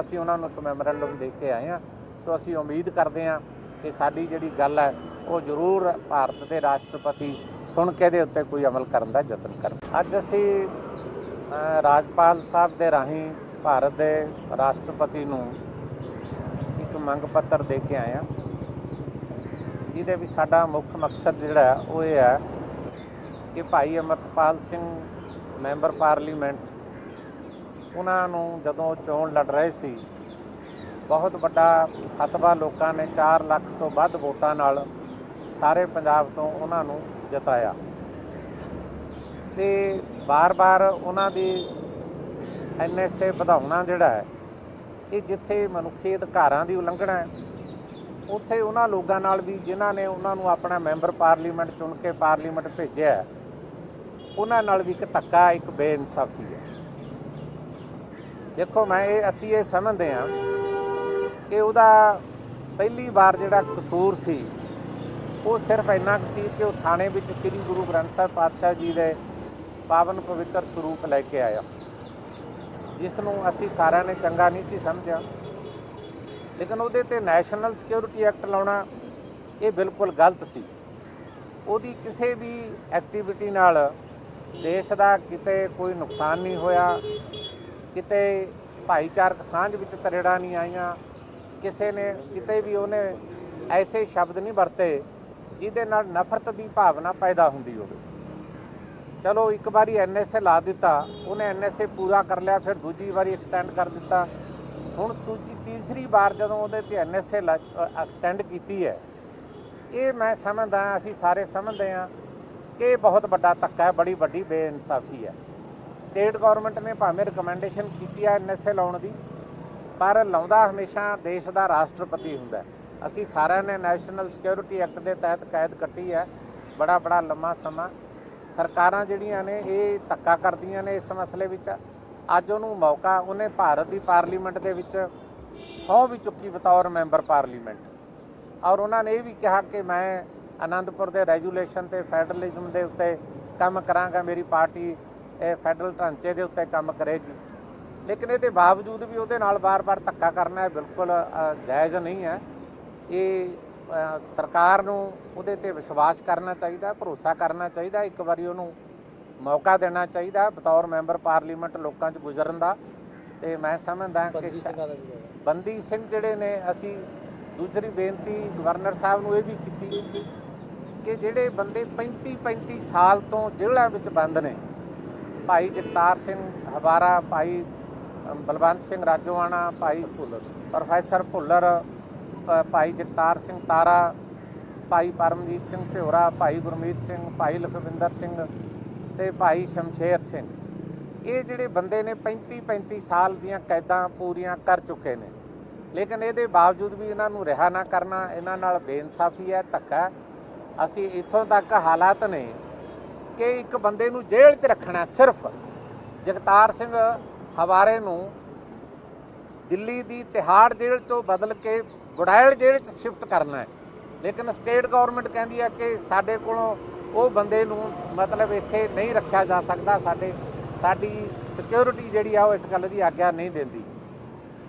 ਅਸੀਂ ਉਹਨਾਂ ਨੂੰ ਇੱਕ ਮੈਮੋਰੈਂਡਮ ਦੇ ਕੇ ਆਏ ਹਾਂ। ਸੋ ਅਸੀਂ ਉਮੀਦ ਕਰਦੇ ਹਾਂ ਕਿ ਸਾਡੀ ਜਿਹੜੀ ਗੱਲ ਹੈ, ਉਹ ਜ਼ਰੂਰ ਭਾਰਤ ਦੇ ਰਾਸ਼ਟਰਪਤੀ ਸੁਣ ਕੇ ਦੇ ਉੱਤੇ ਕੋਈ ਅਮਲ ਕਰਨ ਦਾ ਯਤਨ ਕਰਨ। ਅੱਜ ਅਸੀਂ ਰਾਜਪਾਲ ਸਾਹਿਬ ਦੇ ਰਾਹੀਂ ਭਾਰਤ ਦੇ ਰਾਸ਼ਟਰਪਤੀ ਨੂੰ ਇੱਕ ਮੰਗ ਪੱਤਰ ਦੇ ਕੇ ਆਏ ਹਾਂ, ਜਿਹਦੇ ਵਿੱਚ ਸਾਡਾ ਮੁੱਖ ਮਕਸਦ ਜਿਹੜਾ ਉਹ ਇਹ ਹੈ ਕਿ ਭਾਈ ਅਮਰਤਪਾਲ ਸਿੰਘ ਮੈਂਬਰ ਪਾਰਲੀਮੈਂਟ ਉਹਨਾਂ ਨੂੰ ਜਦੋਂ ਚੋਣ ਲੜ ਰਹੇ ਸੀ, ਬਹੁਤ ਵੱਡਾ ਫਤਵਾ ਲੋਕਾਂ ਨੇ 4 ਲੱਖ ਤੋਂ ਵੱਧ ਵੋਟਾਂ ਨਾਲ ਸਾਰੇ ਪੰਜਾਬ ਤੋਂ ਉਹਨਾਂ ਨੂੰ ਜਿਤਾਇਆ। ਤੇ ਬਾਰ-ਬਾਰ ਉਹਨਾਂ ਦੀ ਐਨਐਸਏ ਵਧਾਉਣਾ ਜਿਹੜਾ ਹੈ, ਇਹ ਜਿੱਥੇ ਮਨੁੱਖੀ ਅਧਿਕਾਰਾਂ ਦੀ ਉਲੰਘਣਾ ਹੈ, ਉੱਥੇ ਉਹਨਾਂ ਲੋਕਾਂ ਨਾਲ ਵੀ ਜਿਨ੍ਹਾਂ ਨੇ ਉਹਨਾਂ ਨੂੰ ਆਪਣਾ ਮੈਂਬਰ ਪਾਰਲੀਮੈਂਟ ਚੁਣ ਕੇ ਪਾਰਲੀਮੈਂਟ ਭੇਜਿਆ ਉਹਨਾਂ ਨਾਲ ਵੀ ਇੱਕ ਧੱਕਾ, ਇੱਕ ਬੇਇਨਸਾਫੀ ਹੈ। ਦੇਖੋ ਮੈਂ ਇਹ, ਅਸੀਂ ਇਹ ਸਮਝਦੇ ਹਾਂ ਕਿ ਉਹਦਾ ਪਹਿਲੀ ਵਾਰ ਜਿਹੜਾ ਕਸੂਰ ਸੀ, ਉਹ ਸਿਰਫ ਇੰਨਾ ਕੁ ਸੀ ਕਿ ਉਹ ਥਾਣੇ ਵਿੱਚ ਸ੍ਰੀ ਗੁਰੂ ਗ੍ਰੰਥ ਸਾਹਿਬ ਪਾਤਸ਼ਾਹ ਜੀ ਦੇ ਪਾਵਨ ਪਵਿੱਤਰ ਸਰੂਪ ਲੈ ਕੇ ਆਇਆ। ਜਿਸ ਨੂੰ ਅਸੀਂ ਸਾਰਿਆਂ ਨੇ ਚੰਗਾ ਨਹੀਂ ਸੀ ਸਮਝਿਆ। ਲੇਕਿਨ ਉਹਦੇ ਤੇ ਨੈਸ਼ਨਲ ਸਿਕਿਉਰਿਟੀ ਐਕਟ ਲਾਉਣਾ ਇਹ ਬਿਲਕੁਲ ਗਲਤ ਸੀ। ਉਹਦੀ ਕਿਸੇ ਵੀ ਐਕਟੀਵਿਟੀ ਨਾਲ ਦੇਸ਼ ਦਾ ਕਿਤੇ ਕੋਈ ਨੁਕਸਾਨ ਨਹੀਂ ਹੋਇਆ। ਕਿਤੇ ਭਾਈਚਾਰਕ ਸਾਂਝ ਵਿੱਚ ਤਰੇੜਾਂ ਨਹੀਂ ਆਈਆਂ, ਕਿਸੇ ਨੇ ਕਿਤੇ ਵੀ ਉਹਨੇ ਐਸੇ ਸ਼ਬਦ ਨਹੀਂ ਵਰਤੇ ਜਿਹਦੇ ਨਾਲ ਨਫ਼ਰਤ ਦੀ ਭਾਵਨਾ ਪੈਦਾ ਹੁੰਦੀ ਹੋਵੇ। ਚਲੋ ਇੱਕ ਵਾਰੀ ਐਨਐਸਏ ਲਾ ਦਿੱਤਾ, ਉਹਨੇ ਐਨਐਸਏ ਪੂਰਾ ਕਰ ਲਿਆ, ਫਿਰ ਦੂਜੀ ਵਾਰੀ ਐਕਸਟੈਂਡ ਕਰ ਦਿੱਤਾ। ਹੁਣ ਦੂਜੀ, ਤੀਸਰੀ ਵਾਰ ਜਦੋਂ ਉਹਦੇ ਤੇ ਐਨਐਸਏ ਐਕਸਟੈਂਡ ਕੀਤੀ ਹੈ, ਇਹ ਮੈਂ ਸਮਝਦਾ, ਅਸੀਂ ਸਾਰੇ ਸਮਝਦੇ ਹਾਂ ਕਿ ਇਹ ਬਹੁਤ ਵੱਡਾ ਧੱਕਾ ਹੈ, ਬੜੀ ਵੱਡੀ ਬੇਇਨਸਾਫੀ ਹੈ। ਸਟੇਟ ਗਵਰਨਮੈਂਟ ਨੇ ਭਾਵੇਂ ਰეკਮੈਂਡੇਸ਼ਨ ਕੀਤੀ ਹੈ ਐਨਐਸਏ ਲਾਉਣ ਦੀ, ਪਰ ਲਾਉਂਦਾ ਹਮੇਸ਼ਾ ਦੇਸ਼ ਦਾ ਰਾਸ਼ਟਰਪਤੀ ਹੁੰਦਾ ਅਸੀਂ ਸਾਰਿਆਂ ਨੇ ਨੈਸ਼ਨਲ ਸਿਕਿਉਰਿਟੀ ਐਕਟ ਦੇ ਤਹਿਤ ਕੈਦ ਕੱਟੀ ਹੈ। ਬੜਾ ਬੜਾ ਲੰਮਾ ਸਮਾਂ। ਸਰਕਾਰਾਂ ਜਿਹੜੀਆਂ ਨੇ, ਇਹ ਧੱਕਾ ਕਰਦੀਆਂ ਨੇ ਇਸ ਮਸਲੇ ਵਿੱਚ। ਅੱਜ ਉਹਨੂੰ ਮੌਕਾ, ਉਹਨੇ ਭਾਰਤ ਦੀ ਪਾਰਲੀਮੈਂਟ ਦੇ ਵਿੱਚ ਸਹੁੰ ਵੀ ਚੁੱਕੀ ਬਤੌਰ ਮੈਂਬਰ ਪਾਰਲੀਮੈਂਟ। ਔਰ ਉਹਨਾਂ ਨੇ ਇਹ ਵੀ ਕਿਹਾ ਕਿ ਮੈਂ ਆਨੰਦਪੁਰ ਦੇ ਰੈਜੂਲੇਸ਼ਨ ਤੇ, ਫੈਡਰਲਿਜ਼ਮ ਦੇ ਉੱਤੇ ਕੰਮ ਕਰਾਂਗਾ, ਮੇਰੀ ਪਾਰਟੀ ਫੈਡਰਲ ਢਾਂਚੇ ਦੇ ਉੱਤੇ ਕੰਮ ਕਰੇਗੀ ਲੇਕਿਨ ਇਹਦੇ ਬਾਵਜੂਦ ਵੀ ਉਹਦੇ ਨਾਲ ਬਾਰ-ਬਾਰ ਧੱਕਾ ਕਰਨਾ ਬਿਲਕੁਲ ਜਾਇਜ਼ ਨਹੀਂ ਹੈ। ਇਹ ਸਰਕਾਰ ਨੂੰ ਉਹਦੇ ਤੇ ਵਿਸ਼ਵਾਸ ਕਰਨਾ ਚਾਹੀਦਾ ਭਰੋਸਾ ਕਰਨਾ ਚਾਹੀਦਾ ਇੱਕ ਵਾਰੀ ਉਹਨੂੰ ਮੌਕਾ ਦੇਣਾ ਚਾਹੀਦਾ ਬਤੌਰ ਮੈਂਬਰ ਪਾਰਲੀਮੈਂਟ ਲੋਕਾਂ 'ਚ ਗੁਜ਼ਰਨ ਦਾ। ਤੇ ਮੈਂ ਸਮਝਦਾ ਕਿ। ਬੰਦੀ ਸਿੰਘ ਜਿਹੜੇ ਨੇ ਅਸੀਂ ਦੂਸਰੀ ਬੇਨਤੀ ਗਵਰਨਰ ਸਾਹਿਬ ਨੂੰ ਇਹ ਵੀ ਕੀਤੀ ਕਿ ਜਿਹੜੇ ਬੰਦੇ 35 35 ਸਾਲ ਤੋਂ ਜੇਲ੍ਹਾਂ ਵਿੱਚ ਬੰਦ ਨੇ ਭਾਈ ਜਗਤਾਰ ਸਿੰਘ ਹਵਾਰਾ, ਭਾਈ ਬਲਵੰਤ ਸਿੰਘ ਰਾਜੋਆਣਾ, ਭਾਈ ਭੁੱਲਰ, ਪ੍ਰੋਫੈਸਰ ਭੁੱਲਰ ਭਾਈ ਜਗਤਾਰ ਸਿੰਘ ਤਾਰਾ, ਭਾਈ ਪਰਮਜੀਤ ਸਿੰਘ ਭਿਉਰਾ ਭਾਈ ਗੁਰਮੀਤ ਸਿੰਘ, ਭਾਈ ਲਖਵਿੰਦਰ ਸਿੰਘ ਤੇ ਭਾਈ ਸ਼ਮਸ਼ੇਰ ਸਿੰਘ। ਇਹ ਜਿਹੜੇ ਬੰਦੇ ਨੇ 35 35 ਸਾਲ ਦੀਆਂ ਕੈਦਾਂ ਪੂਰੀਆਂ ਕਰ ਚੁੱਕੇ ਨੇ। ਲੇਕਿਨ ਇਹਦੇ ਬਾਵਜੂਦ ਵੀ ਇਹਨਾਂ ਨੂੰ ਰਿਹਾ ਨਾ ਕਰਨਾ, ਇਹਨਾਂ ਨਾਲ ਬੇਇਨਸਾਫੀ ਹੈ, ਧੱਕਾ ਅਸੀਂ ਇੱਥੋਂ ਤੱਕ ਹਾਲਾਤ ਨੇ ਕਿ ਇੱਕ ਬੰਦੇ ਨੂੰ ਜੇਲ੍ਹ 'ਚ ਰੱਖਣਾ ਸਿਰਫ। ਜਗਤਾਰ ਸਿੰਘ ਹਵਾਰੇ ਨੂੰ ਦਿੱਲੀ ਦੀ ਤਿਹਾੜ ਜੇਲ੍ਹ ਤੋਂ ਬਦਲ ਕੇ ਗੁੜਾਇਲ ਜੇਲ੍ਹ 'ਚ ਸ਼ਿਫਟ ਕਰਨਾ ਹੈ। ਲੇਕਿਨ ਸਟੇਟ ਗਵਰਨਮੈਂਟ ਕਹਿੰਦੀ ਹੈ ਕਿ ਸਾਡੇ ਕੋਲੋਂ ਉਹ ਬੰਦੇ ਨੂੰ ਮਤਲਬ ਇੱਥੇ ਨਹੀਂ ਰੱਖਿਆ ਜਾ ਸਕਦਾ। ਸਾਡੇ, ਸਾਡੀ ਸਿਕਿਉਰਿਟੀ ਜਿਹੜੀ ਆ ਉਹ ਇਸ ਗੱਲ ਦੀ ਆਗਿਆ ਨਹੀਂ ਦਿੰਦੀ।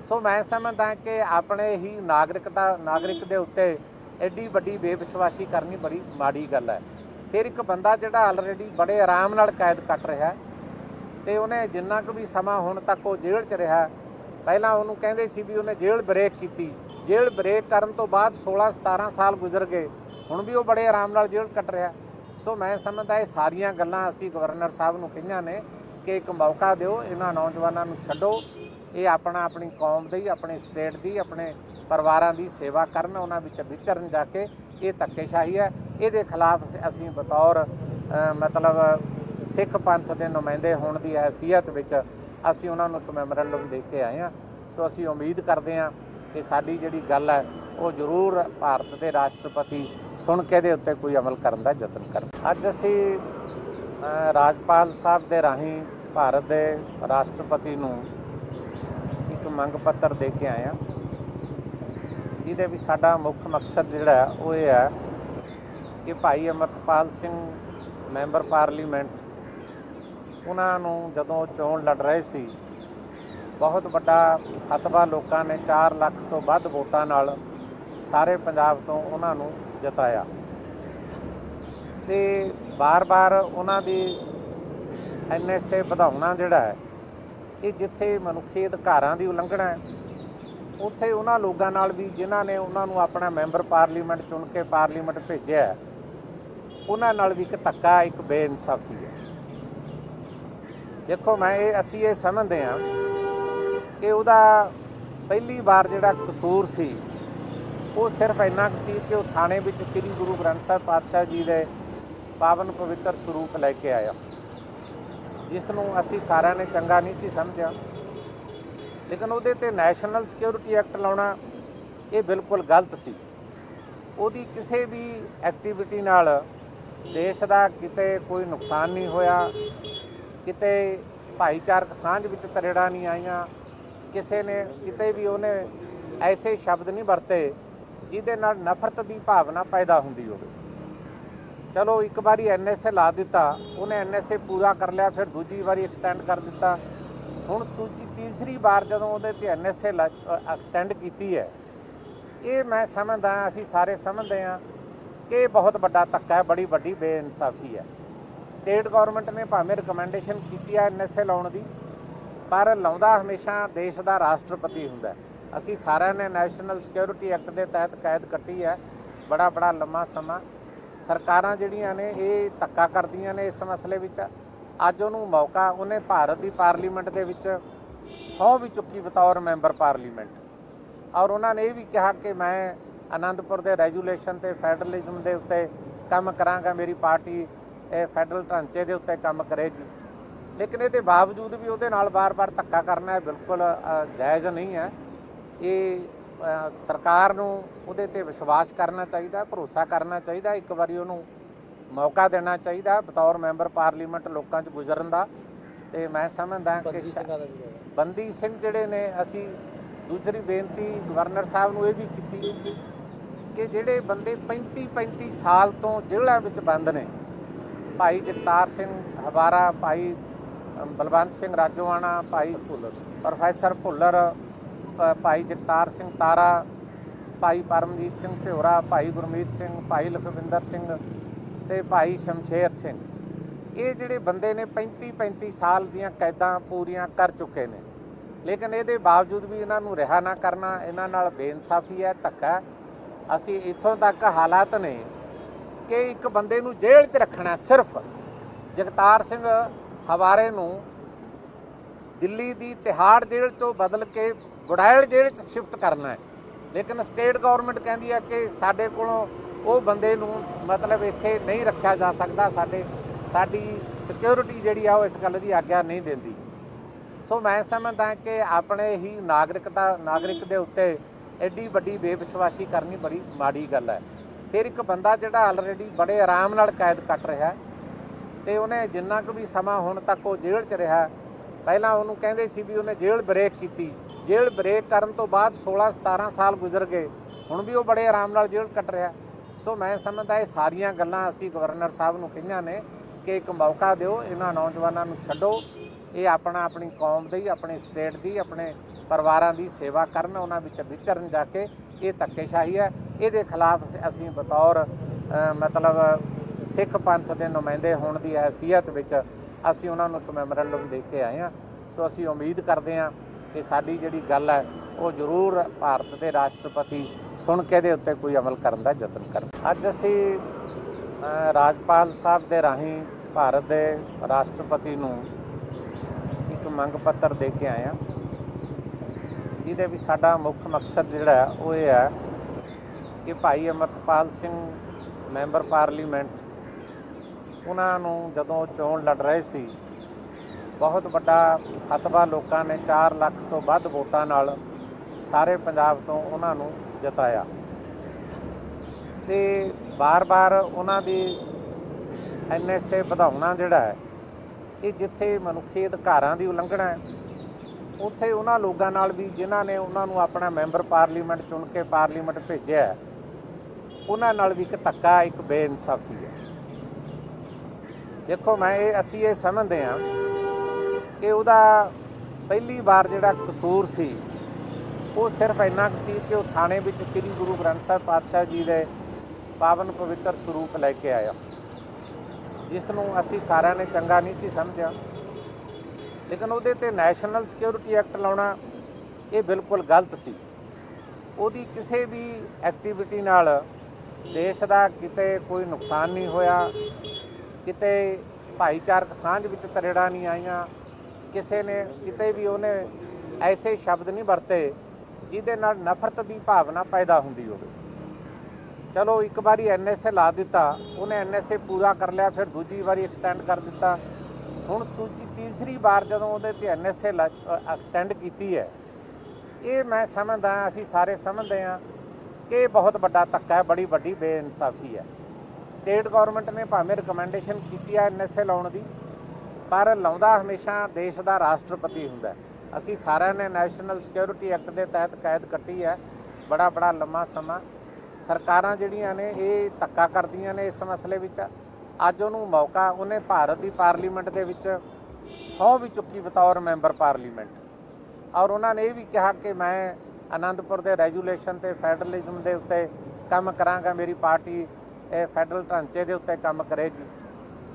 ਸੋ ਮੈਂ ਸਮਝਦਾ ਕਿ ਆਪਣੇ ਹੀ ਨਾਗਰਿਕਤਾ, ਨਾਗਰਿਕ ਦੇ ਉੱਤੇ ਐਡੀ ਵੱਡੀ ਬੇਵਿਸ਼ਵਾਸੀ ਕਰਨੀ ਬੜੀ ਮਾੜੀ ਗੱਲ ਹੈ। ਫਿਰ ਇੱਕ ਬੰਦਾ ਜਿਹੜਾ ਆਲਰੇਡੀ ਬੜੇ ਆਰਾਮ ਨਾਲ ਕੈਦ ਕੱਟ ਰਿਹਾ ਹੈ ਤੇ ਉਹਨੇ ਜਿੰਨਾ ਕੁ ਵੀ ਸਮਾਂ ਹੁਣ ਤੱਕ ਉਹ ਜੇਲ੍ਹ 'ਚ ਰਿਹਾ, ਪਹਿਲਾਂ ਉਹਨੂੰ ਕਹਿੰਦੇ ਸੀ ਵੀ ਉਹਨੇ ਜੇਲ੍ਹ ਬ੍ਰੇਕ ਕੀਤੀ। ਜੇਲ੍ਹ ਬ੍ਰੇਕ ਕਰਨ ਤੋਂ ਬਾਅਦ 16 17 ਸਾਲ ਗੁਜ਼ਰ ਗਏ, ਹੁਣ ਵੀ ਉਹ ਬੜੇ ਆਰਾਮ ਨਾਲ ਜੇਲ੍ਹ ਕੱਟ ਰਿਹਾ। ਸੋ ਮੈਂ ਸਮਝਦਾ ਇਹ ਸਾਰੀਆਂ ਗੱਲਾਂ ਅਸੀਂ ਗਵਰਨਰ ਸਾਹਿਬ ਨੂੰ ਕਹੀਆਂ ਨੇ ਕਿ ਇੱਕ ਮੌਕਾ ਦਿਓ, ਇਹਨਾਂ ਨੌਜਵਾਨਾਂ ਨੂੰ ਛੱਡੋ, ਇਹ ਆਪਣਾ ਆਪਣੀ ਕੌਮ ਦੀ, ਆਪਣੇ ਸਟੇਟ ਦੀ, ਆਪਣੇ ਪਰਿਵਾਰਾਂ ਦੀ ਸੇਵਾ ਕਰਨ, ਉਹਨਾਂ ਵਿੱਚ ਵਿਚਰਨ ਜਾ ਕੇ ਇਹ ਧੱਕੇਸ਼ਾਹੀ ਹੈ। ਇਹਦੇ ਖਿਲਾਫ ਅਸੀਂ ਬਤੌਰ ਮਤਲਬ ਸਿੱਖ ਪੰਥ ਦੇ ਨੁਮਾਇੰਦੇ ਹੋਣ ਦੀ ਹੈਸੀਅਤ ਵਿੱਚ ਅਸੀਂ ਉਹਨਾਂ ਨੂੰ ਇੱਕ ਮੈਮੋਰੈਂਡਮ ਦੇ ਕੇ ਆਏ ਹਾਂ। ਸੋ ਅਸੀਂ ਉਮੀਦ ਕਰਦੇ ਹਾਂ ਕਿ ਸਾਡੀ ਜਿਹੜੀ ਗੱਲ ਹੈ, ਉਹ ਜ਼ਰੂਰ ਭਾਰਤ ਦੇ ਰਾਸ਼ਟਰਪਤੀ ਸੁਣ ਕੇ ਦੇ ਉੱਤੇ ਕੋਈ ਅਮਲ ਕਰਨ ਦਾ ਯਤਨ ਕਰਨ। ਅੱਜ ਅਸੀਂ ਰਾਜਪਾਲ ਸਾਹਿਬ ਦੇ ਰਾਹੀਂ ਭਾਰਤ ਦੇ ਰਾਸ਼ਟਰਪਤੀ ਨੂੰ ਇੱਕ ਮੰਗ ਪੱਤਰ ਦੇ ਕੇ ਆਏ ਹਾਂ। ਜਿਹਦੇ ਵਿੱਚ ਸਾਡਾ ਮੁੱਖ ਮਕਸਦ ਜਿਹੜਾ ਉਹ ਇਹ ਹੈ ਕਿ ਭਾਈ ਅਮਰਤਪਾਲ ਸਿੰਘ, ਮੈਂਬਰ ਪਾਰਲੀਮੈਂਟ, ਉਹਨਾਂ ਨੂੰ ਜਦੋਂ ਚੋਣ ਲੜ ਰਹੇ ਸੀ, ਬਹੁਤ ਵੱਡਾ ਫਤਵਾ ਲੋਕਾਂ ਨੇ 4 ਲੱਖ ਤੋਂ ਵੱਧ ਵੋਟਾਂ ਨਾਲ ਸਾਰੇ ਪੰਜਾਬ ਤੋਂ ਉਹਨਾਂ ਨੂੰ ਜਿਤਾਇਆ। ਤੇ ਬਾਰ-ਬਾਰ ਉਹਨਾਂ ਦੀ ਐਨਐਸਏ ਵਧਾਉਣਾ ਜਿਹੜਾ ਹੈ, ਇਹ ਜਿੱਥੇ ਮਨੁੱਖੀ ਅਧਿਕਾਰਾਂ ਦੀ ਉਲੰਘਣਾ ਹੈ, ਉੱਥੇ ਉਹਨਾਂ ਲੋਕਾਂ ਨਾਲ ਵੀ ਜਿਨ੍ਹਾਂ ਨੇ ਉਹਨਾਂ ਨੂੰ ਆਪਣਾ ਮੈਂਬਰ ਪਾਰਲੀਮੈਂਟ ਚੁਣ ਕੇ ਪਾਰਲੀਮੈਂਟ ਭੇਜਿਆ ਉਹਨਾਂ ਨਾਲ ਵੀ ਇੱਕ ਧੱਕਾ, ਇੱਕ ਬੇਇਨਸਾਫੀ ਹੈ। ਦੇਖੋ, ਮੈਂ ਇਹ, ਅਸੀਂ ਇਹ ਸਮਝਦੇ ਹਾਂ ਕਿ ਉਹਦਾ ਪਹਿਲੀ ਵਾਰ ਜਿਹੜਾ ਕਸੂਰ ਸੀ, ਉਹ ਸਿਰਫ ਇੰਨਾ ਕੁ ਸੀ ਕਿ ਉਹ ਥਾਣੇ ਵਿੱਚ ਸ੍ਰੀ ਗੁਰੂ ਗ੍ਰੰਥ ਸਾਹਿਬ ਪਾਤਸ਼ਾਹ ਜੀ ਦੇ ਪਾਵਨ ਪਵਿੱਤਰ ਸਰੂਪ ਲੈ ਕੇ ਆਇਆ। ਜਿਸ ਨੂੰ ਅਸੀਂ ਸਾਰਿਆਂ ਨੇ ਚੰਗਾ ਨਹੀਂ ਸੀ ਸਮਝਿਆ। ਲੇਕਿਨ ਉਹਦੇ ਤੇ ਨੈਸ਼ਨਲ ਸਿਕਿਉਰਿਟੀ ਐਕਟ ਲਾਉਣਾ ਇਹ ਬਿਲਕੁਲ ਗਲਤ ਸੀ। ਉਹਦੀ ਕਿਸੇ ਵੀ ਐਕਟੀਵਿਟੀ ਨਾਲ ਦੇਸ਼ ਦਾ ਕਿਤੇ ਕੋਈ ਨੁਕਸਾਨ ਨਹੀਂ ਹੋਇਆ, ਕਿਤੇ ਭਾਈਚਾਰਕ ਸਾਂਝ ਵਿੱਚ ਤਰੇੜਾਂ ਨਹੀਂ ਆਈਆਂ, ਕਿਸੇ ਨੇ ਕਿਤੇ ਵੀ ਉਹਨੇ ਐਸੇ ਸ਼ਬਦ ਨਹੀਂ ਵਰਤੇ ਜਿਹਦੇ ਨਾਲ ਨਫ਼ਰਤ ਦੀ ਭਾਵਨਾ ਪੈਦਾ ਹੁੰਦੀ ਹੋਵੇ। ਚਲੋ ਇੱਕ ਵਾਰੀ ਐਨਐਸਏ ਲਾ ਦਿੱਤਾ, ਉਹਨੇ ਐਨਐਸਏ ਪੂਰਾ ਕਰ ਲਿਆ, ਫਿਰ ਦੂਜੀ ਵਾਰੀ ਐਕਸਟੈਂਡ ਕਰ ਦਿੱਤਾ। ਹੁਣ ਦੂਜੀ, ਤੀਸਰੀ ਵਾਰ ਜਦੋਂ ਉਹਦੇ ਤੇ ਐਨਐਸਏ ਐਕਸਟੈਂਡ ਕੀਤੀ ਹੈ, ਇਹ ਮੈਂ ਸਮਝਦਾ, ਅਸੀਂ ਸਾਰੇ ਸਮਝਦੇ ਹਾਂ ਇਹ ਬਹੁਤ ਵੱਡਾ ਧੱਕਾ ਹੈ, ਬੜੀ ਵੱਡੀ ਬੇਇਨਸਾਫੀ ਹੈ। ਸਟੇਟ ਗਵਰਨਮੈਂਟ ਨੇ ਭਾਵੇਂ ਰეკਮੈਂਡੇਸ਼ਨ ਕੀਤੀ ਹੈ ਐਨਐਸਏ ਲਾਉਣ ਦੀ, ਪਰ ਲਾਉਂਦਾ ਹਮੇਸ਼ਾ ਦੇਸ਼ ਦਾ ਰਾਸ਼ਟਰਪਤੀ ਹੁੰਦਾ ਅਸੀਂ ਸਾਰਿਆਂ ਨੇ ਨੈਸ਼ਨਲ ਸਿਕਿਉਰਿਟੀ ਐਕਟ ਦੇ ਤਹਿਤ ਕੈਦ ਕੱਟੀ ਹੈ। ਬੜਾ ਬੜਾ ਲੰਮਾ ਸਮਾਂ ਸਰਕਾਰਾਂ ਜਿਹੜੀਆਂ ਨੇ, ਇਹ ਧੱਕਾ ਕਰਦੀਆਂ ਨੇ ਇਸ ਮਸਲੇ ਵਿੱਚ। ਅੱਜ ਉਹਨੂੰ ਮੌਕਾ, ਉਹਨੇ ਭਾਰਤ ਦੀ ਪਾਰਲੀਮੈਂਟ ਦੇ ਵਿੱਚ ਸਹੁੰ ਵੀ ਚੁੱਕੀ ਬਤੌਰ ਮੈਂਬਰ ਪਾਰਲੀਮੈਂਟ। ਔਰ ਉਹਨਾਂ ਨੇ ਇਹ ਵੀ ਕਿਹਾ ਕਿ ਮੈਂ ਆਨੰਦਪੁਰ ਦੇ ਰੈਜੂਲੇਸ਼ਨ ਤੇ ਫੈਡਰਲਿਜ਼ਮ ਦੇ ਉੱਤੇ ਕੰਮ ਕਰਾਂਗਾ ਮੇਰੀ ਪਾਰਟੀ ਇਹ ਫੈਡਰਲ ਢਾਂਚੇ ਦੇ ਉੱਤੇ ਕੰਮ ਕਰੇਗੀ। ਲੇਕਿਨ ਇਹਦੇ ਬਾਵਜੂਦ ਵੀ ਉਹਦੇ ਨਾਲ ਬਾਰ-ਬਾਰ ਧੱਕਾ ਕਰਨਾ ਬਿਲਕੁਲ ਜਾਇਜ਼ ਨਹੀਂ ਹੈ। ਇਹ ਸਰਕਾਰ ਨੂੰ ਉਹਦੇ ਤੇ ਵਿਸ਼ਵਾਸ ਕਰਨਾ ਚਾਹੀਦਾ ਭਰੋਸਾ ਕਰਨਾ ਚਾਹੀਦਾ ਇੱਕ ਵਾਰੀ ਉਹਨੂੰ ਮੌਕਾ ਦੇਣਾ ਚਾਹੀਦਾ ਬਤੌਰ ਮੈਂਬਰ ਪਾਰਲੀਮੈਂਟ ਲੋਕਾਂ 'ਚ ਗੁਜ਼ਰਨ ਦਾ। ਤੇ ਮੈਂ ਸਮਝਦਾ ਕਿ। ਬੰਦੀ ਸਿੰਘ ਜਿਹੜੇ ਨੇ ਅਸੀਂ ਦੂਸਰੀ ਬੇਨਤੀ ਗਵਰਨਰ ਸਾਹਿਬ ਨੂੰ ਇਹ ਵੀ ਕੀਤੀ ਕਿ ਜਿਹੜੇ ਬੰਦੇ 35 35 ਸਾਲ ਤੋਂ ਜੇਲ੍ਹਾਂ ਵਿੱਚ ਬੰਦ ਨੇ, ਭਾਈ ਜਗਤਾਰ ਸਿੰਘ ਹਵਾਰਾ, ਭਾਈ ਬਲਵੰਤ ਸਿੰਘ ਰਾਜੋਆਣਾ, ਭਾਈ ਭੁੱਲਰ, ਪ੍ਰੋਫੈਸਰ ਭੁੱਲਰ ਭਾਈ ਜਗਤਾਰ ਸਿੰਘ ਤਾਰਾ, ਭਾਈ ਪਰਮਜੀਤ ਸਿੰਘ ਭਿਉਰਾ ਭਾਈ ਗੁਰਮੀਤ ਸਿੰਘ, ਭਾਈ ਲਖਵਿੰਦਰ ਸਿੰਘ ਤੇ ਭਾਈ ਸ਼ਮਸ਼ੇਰ ਸਿੰਘ। ਇਹ ਜਿਹੜੇ ਬੰਦੇ ਨੇ 35 35 ਸਾਲ ਦੀਆਂ ਕੈਦਾਂ ਪੂਰੀਆਂ ਕਰ ਚੁੱਕੇ ਨੇ। ਲੇਕਿਨ ਇਹਦੇ ਬਾਵਜੂਦ ਵੀ ਇਹਨਾਂ ਨੂੰ ਰਿਹਾ ਨਾ ਕਰਨਾ, ਇਹਨਾਂ ਨਾਲ ਬੇਇਨਸਾਫੀ ਹੈ, ਧੱਕਾ ਅਸੀਂ ਇੱਥੋਂ ਤੱਕ ਹਾਲਾਤ ਨੇ ਕਿ ਇੱਕ ਬੰਦੇ ਨੂੰ ਜੇਲ੍ਹ 'ਚ ਰੱਖਣਾ ਸਿਰਫ ਜਗਤਾਰ ਸਿੰਘ ਹਵਾਰੇ ਨੂੰ ਦਿੱਲੀ ਦੀ ਤਿਹਾੜ ਜੇਲ੍ਹ ਤੋਂ ਬਦਲ ਕੇ ਗੁੜਾਇਲ ਜੇਲ੍ਹ 'ਚ ਸ਼ਿਫਟ ਕਰਨਾ ਹੈ। ਲੇਕਿਨ ਸਟੇਟ ਗਵਰਨਮੈਂਟ ਕਹਿੰਦੀ ਹੈ ਕਿ ਸਾਡੇ ਕੋਲੋਂ ਉਹ ਬੰਦੇ ਨੂੰ ਮਤਲਬ ਇੱਥੇ ਨਹੀਂ ਰੱਖਿਆ ਜਾ ਸਕਦਾ, ਸਾਡੇ, ਸਾਡੀ ਸਿਕਿਉਰਿਟੀ ਜਿਹੜੀ ਆ ਉਹ ਇਸ ਗੱਲ ਦੀ ਆਗਿਆ ਨਹੀਂ ਦਿੰਦੀ। ਸੋ ਮੈਂ ਸਮਝਦਾ ਕਿ ਆਪਣੇ ਹੀ ਨਾਗਰਿਕਤਾ, ਨਾਗਰਿਕ ਦੇ ਉੱਤੇ ਐਡੀ ਵੱਡੀ ਬੇਵਿਸ਼ਵਾਸੀ ਕਰਨੀ ਬੜੀ ਮਾੜੀ ਗੱਲ ਹੈ। ਫਿਰ ਇੱਕ ਬੰਦਾ ਜਿਹੜਾ ਆਲਰੇਡੀ ਬੜੇ ਆਰਾਮ ਨਾਲ ਕੈਦ ਕੱਟ ਰਿਹਾ ਹੈ ਤੇ ਉਹਨੇ ਜਿੰਨਾ ਕੁ ਵੀ ਸਮਾਂ ਹੁਣ ਤੱਕ ਉਹ ਜੇਲ੍ਹ 'ਚ ਰਿਹਾ, ਪਹਿਲਾਂ ਉਹਨੂੰ ਕਹਿੰਦੇ ਸੀ ਵੀ ਉਹਨੇ ਜੇਲ੍ਹ ਬ੍ਰੇਕ ਕੀਤੀ। ਜੇਲ੍ਹ ਬ੍ਰੇਕ ਕਰਨ ਤੋਂ ਬਾਅਦ 16 17 ਸਾਲ ਗੁਜ਼ਰ ਗਏ, ਹੁਣ ਵੀ ਉਹ ਬੜੇ ਆਰਾਮ ਨਾਲ ਜੇਲ੍ਹ ਕੱਟ ਰਿਹਾ। ਸੋ ਮੈਂ ਸਮਝਦਾ ਇਹ ਸਾਰੀਆਂ ਗੱਲਾਂ ਅਸੀਂ ਗਵਰਨਰ ਸਾਹਿਬ ਨੂੰ ਕਹੀਆਂ ਨੇ ਕਿ ਇੱਕ ਮੌਕਾ ਦਿਓ, ਇਹਨਾਂ ਨੌਜਵਾਨਾਂ ਨੂੰ ਛੱਡੋ। ਇਹ ਆਪਣਾ ਆਪਣੀ ਕੌਮ ਦੀ, ਆਪਣੇ ਸਟੇਟ ਦੀ, ਆਪਣੇ ਪਰਿਵਾਰਾਂ ਦੀ ਸੇਵਾ ਕਰਨ, ਉਹਨਾਂ ਵਿੱਚ ਵਿਚਰਨ ਜਾ ਕੇ ਇਹ ਧੱਕੇਸ਼ਾਹੀ ਹੈ। ਇਹਦੇ ਖਿਲਾਫ ਅਸੀਂ ਬਤੌਰ ਮਤਲਬ ਸਿੱਖ ਪੰਥ ਦੇ ਨੁਮਾਇੰਦੇ ਹੋਣ ਦੀ ਹੈਸੀਅਤ ਵਿੱਚ ਅਸੀਂ ਉਹਨਾਂ ਨੂੰ ਇੱਕ ਮੈਮੋਰੈਂਡਮ ਦੇ ਕੇ ਆਏ ਹਾਂ। ਸੋ ਅਸੀਂ ਉਮੀਦ ਕਰਦੇ ਹਾਂ ਕਿ ਸਾਡੀ ਜਿਹੜੀ ਗੱਲ ਹੈ, ਉਹ ਜ਼ਰੂਰ ਭਾਰਤ ਦੇ ਰਾਸ਼ਟਰਪਤੀ ਸੁਣ ਕੇ ਦੇ ਉੱਤੇ ਕੋਈ ਅਮਲ ਕਰਨ ਦਾ ਯਤਨ ਕਰਨ। ਅੱਜ ਅਸੀਂ ਰਾਜਪਾਲ ਸਾਹਿਬ ਦੇ ਰਾਹੀਂ ਭਾਰਤ ਦੇ ਰਾਸ਼ਟਰਪਤੀ ਨੂੰ ਮੰਗ ਪੱਤਰ ਦੇ ਕੇ ਆਏ ਹਾਂ, ਜਿਹਦੇ ਵਿੱਚ ਸਾਡਾ ਮੁੱਖ ਮਕਸਦ ਜਿਹੜਾ ਉਹ ਇਹ ਹੈ ਕਿ ਭਾਈ ਅਮਰਤਪਾਲ ਸਿੰਘ, ਮੈਂਬਰ ਪਾਰਲੀਮੈਂਟ, ਉਹਨਾਂ ਨੂੰ ਜਦੋਂ ਚੋਣ ਲੜ ਰਹੇ ਸੀ, ਬਹੁਤ ਵੱਡਾ ਫਤਵਾ ਲੋਕਾਂ ਨੇ 4 ਲੱਖ ਤੋਂ ਵੱਧ ਵੋਟਾਂ ਨਾਲ ਸਾਰੇ ਪੰਜਾਬ ਤੋਂ ਉਹਨਾਂ ਨੂੰ ਜਿਤਾਇਆ। ਤੇ ਬਾਰ-ਬਾਰ ਉਹਨਾਂ ਦੀ ਐਨਐਸਏ ਵਧਾਉਣਾ ਜਿਹੜਾ ਹੈ ਇਹ ਜਿੱਥੇ ਮਨੁੱਖੀ ਅਧਿਕਾਰਾਂ ਦੀ ਉਲੰਘਣਾ ਹੈ, ਉੱਥੇ ਉਹਨਾਂ ਲੋਕਾਂ ਨਾਲ ਵੀ ਜਿਨ੍ਹਾਂ ਨੇ ਉਹਨਾਂ ਨੂੰ ਆਪਣਾ ਮੈਂਬਰ ਪਾਰਲੀਮੈਂਟ ਚੁਣ ਕੇ ਪਾਰਲੀਮੈਂਟ ਭੇਜਿਆ ਉਹਨਾਂ ਨਾਲ ਵੀ ਇੱਕ ਧੱਕਾ, ਇੱਕ ਬੇਇਨਸਾਫੀ ਹੈ। ਦੇਖੋ, ਮੈਂ ਇਹ, ਅਸੀਂ ਇਹ ਸਮਝਦੇ ਹਾਂ ਕਿ ਉਹਦਾ ਪਹਿਲੀ ਵਾਰ ਜਿਹੜਾ ਕਸੂਰ ਸੀ, ਉਹ ਸਿਰਫ ਇੰਨਾ ਕੁ ਸੀ ਕਿ ਉਹ ਥਾਣੇ ਵਿੱਚ ਸ੍ਰੀ ਗੁਰੂ ਗ੍ਰੰਥ ਸਾਹਿਬ ਪਾਤਸ਼ਾਹ ਜੀ ਦੇ ਪਾਵਨ ਪਵਿੱਤਰ ਸਰੂਪ ਲੈ ਕੇ ਆਇਆ। ਜਿਸ ਨੂੰ ਅਸੀਂ ਸਾਰਿਆਂ ਨੇ ਚੰਗਾ ਨਹੀਂ ਸੀ ਸਮਝਿਆ। ਲੇਕਿਨ ਉਹਦੇ ਤੇ ਨੈਸ਼ਨਲ ਸਿਕਿਉਰਿਟੀ ਐਕਟ ਲਾਉਣਾ ਇਹ ਬਿਲਕੁਲ ਗਲਤ ਸੀ। ਉਹਦੀ ਕਿਸੇ ਵੀ ਐਕਟੀਵਿਟੀ ਨਾਲ ਦੇਸ਼ ਦਾ ਕਿਤੇ ਕੋਈ ਨੁਕਸਾਨ ਨਹੀਂ ਹੋਇਆ, ਕਿਤੇ ਭਾਈਚਾਰਕ ਸਾਂਝ ਵਿੱਚ ਤਰੇੜਾਂ ਨਹੀਂ ਆਈਆਂ, ਕਿਸੇ ਨੇ ਕਿਤੇ ਵੀ ਉਹਨੇ ਐਸੇ ਸ਼ਬਦ ਨਹੀਂ ਵਰਤੇ ਜਿਹਦੇ ਨਾਲ ਨਫ਼ਰਤ ਦੀ ਭਾਵਨਾ ਪੈਦਾ ਹੁੰਦੀ ਹੋਵੇ। ਚਲੋ ਇੱਕ ਵਾਰੀ ਐਨਐਸਏ ਲਾ ਦਿੱਤਾ, ਉਹਨੇ ਐਨਐਸਏ ਪੂਰਾ ਕਰ ਲਿਆ, ਫਿਰ ਦੂਜੀ ਵਾਰੀ ਐਕਸਟੈਂਡ ਕਰ ਦਿੱਤਾ। ਹੁਣ ਦੂਜੀ, ਤੀਸਰੀ ਵਾਰ ਜਦੋਂ ਉਹਦੇ ਤੇ ਐਨਐਸਏ ਐਕਸਟੈਂਡ ਕੀਤੀ ਹੈ, ਇਹ ਮੈਂ ਸਮਝਦਾ, ਅਸੀਂ ਸਾਰੇ ਸਮਝਦੇ ਹਾਂ ਕਿ ਇਹ ਬਹੁਤ ਵੱਡਾ ਧੱਕਾ ਹੈ, ਬੜੀ ਵੱਡੀ ਬੇਇਨਸਾਫੀ ਹੈ। ਸਟੇਟ ਗਵਰਨਮੈਂਟ ਨੇ ਭਾਵੇਂ ਰეკਮੈਂਡੇਸ਼ਨ ਕੀਤੀ ਹੈ ਐਨਐਸਏ ਲਾਉਣ ਦੀ, ਪਰ ਲਾਉਂਦਾ ਹਮੇਸ਼ਾ ਦੇਸ਼ ਦਾ ਰਾਸ਼ਟਰਪਤੀ ਹੁੰਦਾ ਅਸੀਂ ਸਾਰਿਆਂ ਨੇ ਨੈਸ਼ਨਲ ਸਿਕਿਉਰਿਟੀ ਐਕਟ ਦੇ ਤਹਿਤ ਕੈਦ ਕੱਟੀ ਹੈ ਬੜਾ ਬੜਾ ਲੰਮਾ ਸਮਾਂ। ਸਰਕਾਰਾਂ ਜਿਹੜੀਆਂ ਨੇ, ਇਹ ਧੱਕਾ ਕਰਦੀਆਂ ਨੇ ਇਸ ਮਸਲੇ ਵਿੱਚ। ਅੱਜ ਉਹਨੂੰ ਮੌਕਾ, ਉਹਨੇ ਭਾਰਤ ਦੀ ਪਾਰਲੀਮੈਂਟ ਦੇ ਵਿੱਚ ਸਹੁੰ ਵੀ ਚੁੱਕੀ ਬਤੌਰ ਮੈਂਬਰ ਪਾਰਲੀਮੈਂਟ। ਔਰ ਉਹਨਾਂ ਨੇ ਇਹ ਵੀ ਕਿਹਾ ਕਿ ਮੈਂ ਅਨੰਦਪੁਰ ਦੇ ਰੈਜੂਲੇਸ਼ਨ ਤੇ ਫੈਡਰਲਿਜ਼ਮ ਦੇ ਉੱਤੇ ਕੰਮ ਕਰਾਂਗਾ, ਮੇਰੀ ਪਾਰਟੀ ਇਹ ਫੈਡਰਲ ਢਾਂਚੇ ਦੇ ਉੱਤੇ ਕੰਮ ਕਰੇਗੀ।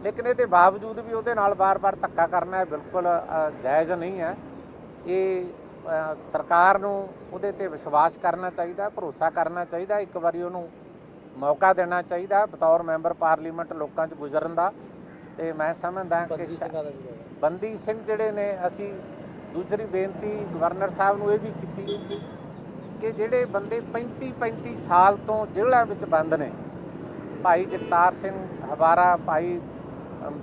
ਲੇਕਿਨ ਇਹਦੇ ਬਾਵਜੂਦ ਵੀ ਉਹਦੇ ਨਾਲ ਵਾਰ ਵਾਰ ਧੱਕਾ ਕਰਨਾ ਇਹ ਬਿਲਕੁਲ ਜਾਇਜ਼ ਨਹੀਂ ਹੈ। ਇਹ ਸਰਕਾਰ ਨੂੰ ਉਹਦੇ ਤੇ ਵਿਸ਼ਵਾਸ ਕਰਨਾ ਚਾਹੀਦਾ ਭਰੋਸਾ ਕਰਨਾ ਚਾਹੀਦਾ ਇੱਕ ਵਾਰੀ ਉਹਨੂੰ ਮੌਕਾ ਦੇਣਾ ਚਾਹੀਦਾ ਬਤੌਰ ਮੈਂਬਰ ਪਾਰਲੀਮੈਂਟ ਲੋਕਾਂ 'ਚ ਗੁਜ਼ਰਨ ਦਾ। ਤੇ ਮੈਂ ਸਮਝਦਾ ਕਿ ਬੰਦੀ ਸਿੰਘਾਂ ਜਿਹੜੇ ਨੇ ਅਸੀਂ ਦੂਸਰੀ ਬੇਨਤੀ ਗਵਰਨਰ ਸਾਹਿਬ ਨੂੰ ਇਹ ਵੀ ਕੀਤੀ ਕਿ ਜਿਹੜੇ ਬੰਦੇ 35 35 ਸਾਲ ਤੋਂ ਜੇਲ੍ਹਾਂ ਵਿੱਚ ਬੰਦ ਨੇ ਭਾਈ ਜਗਤਾਰ ਸਿੰਘ ਹਵਾਰਾ ਭਾਈ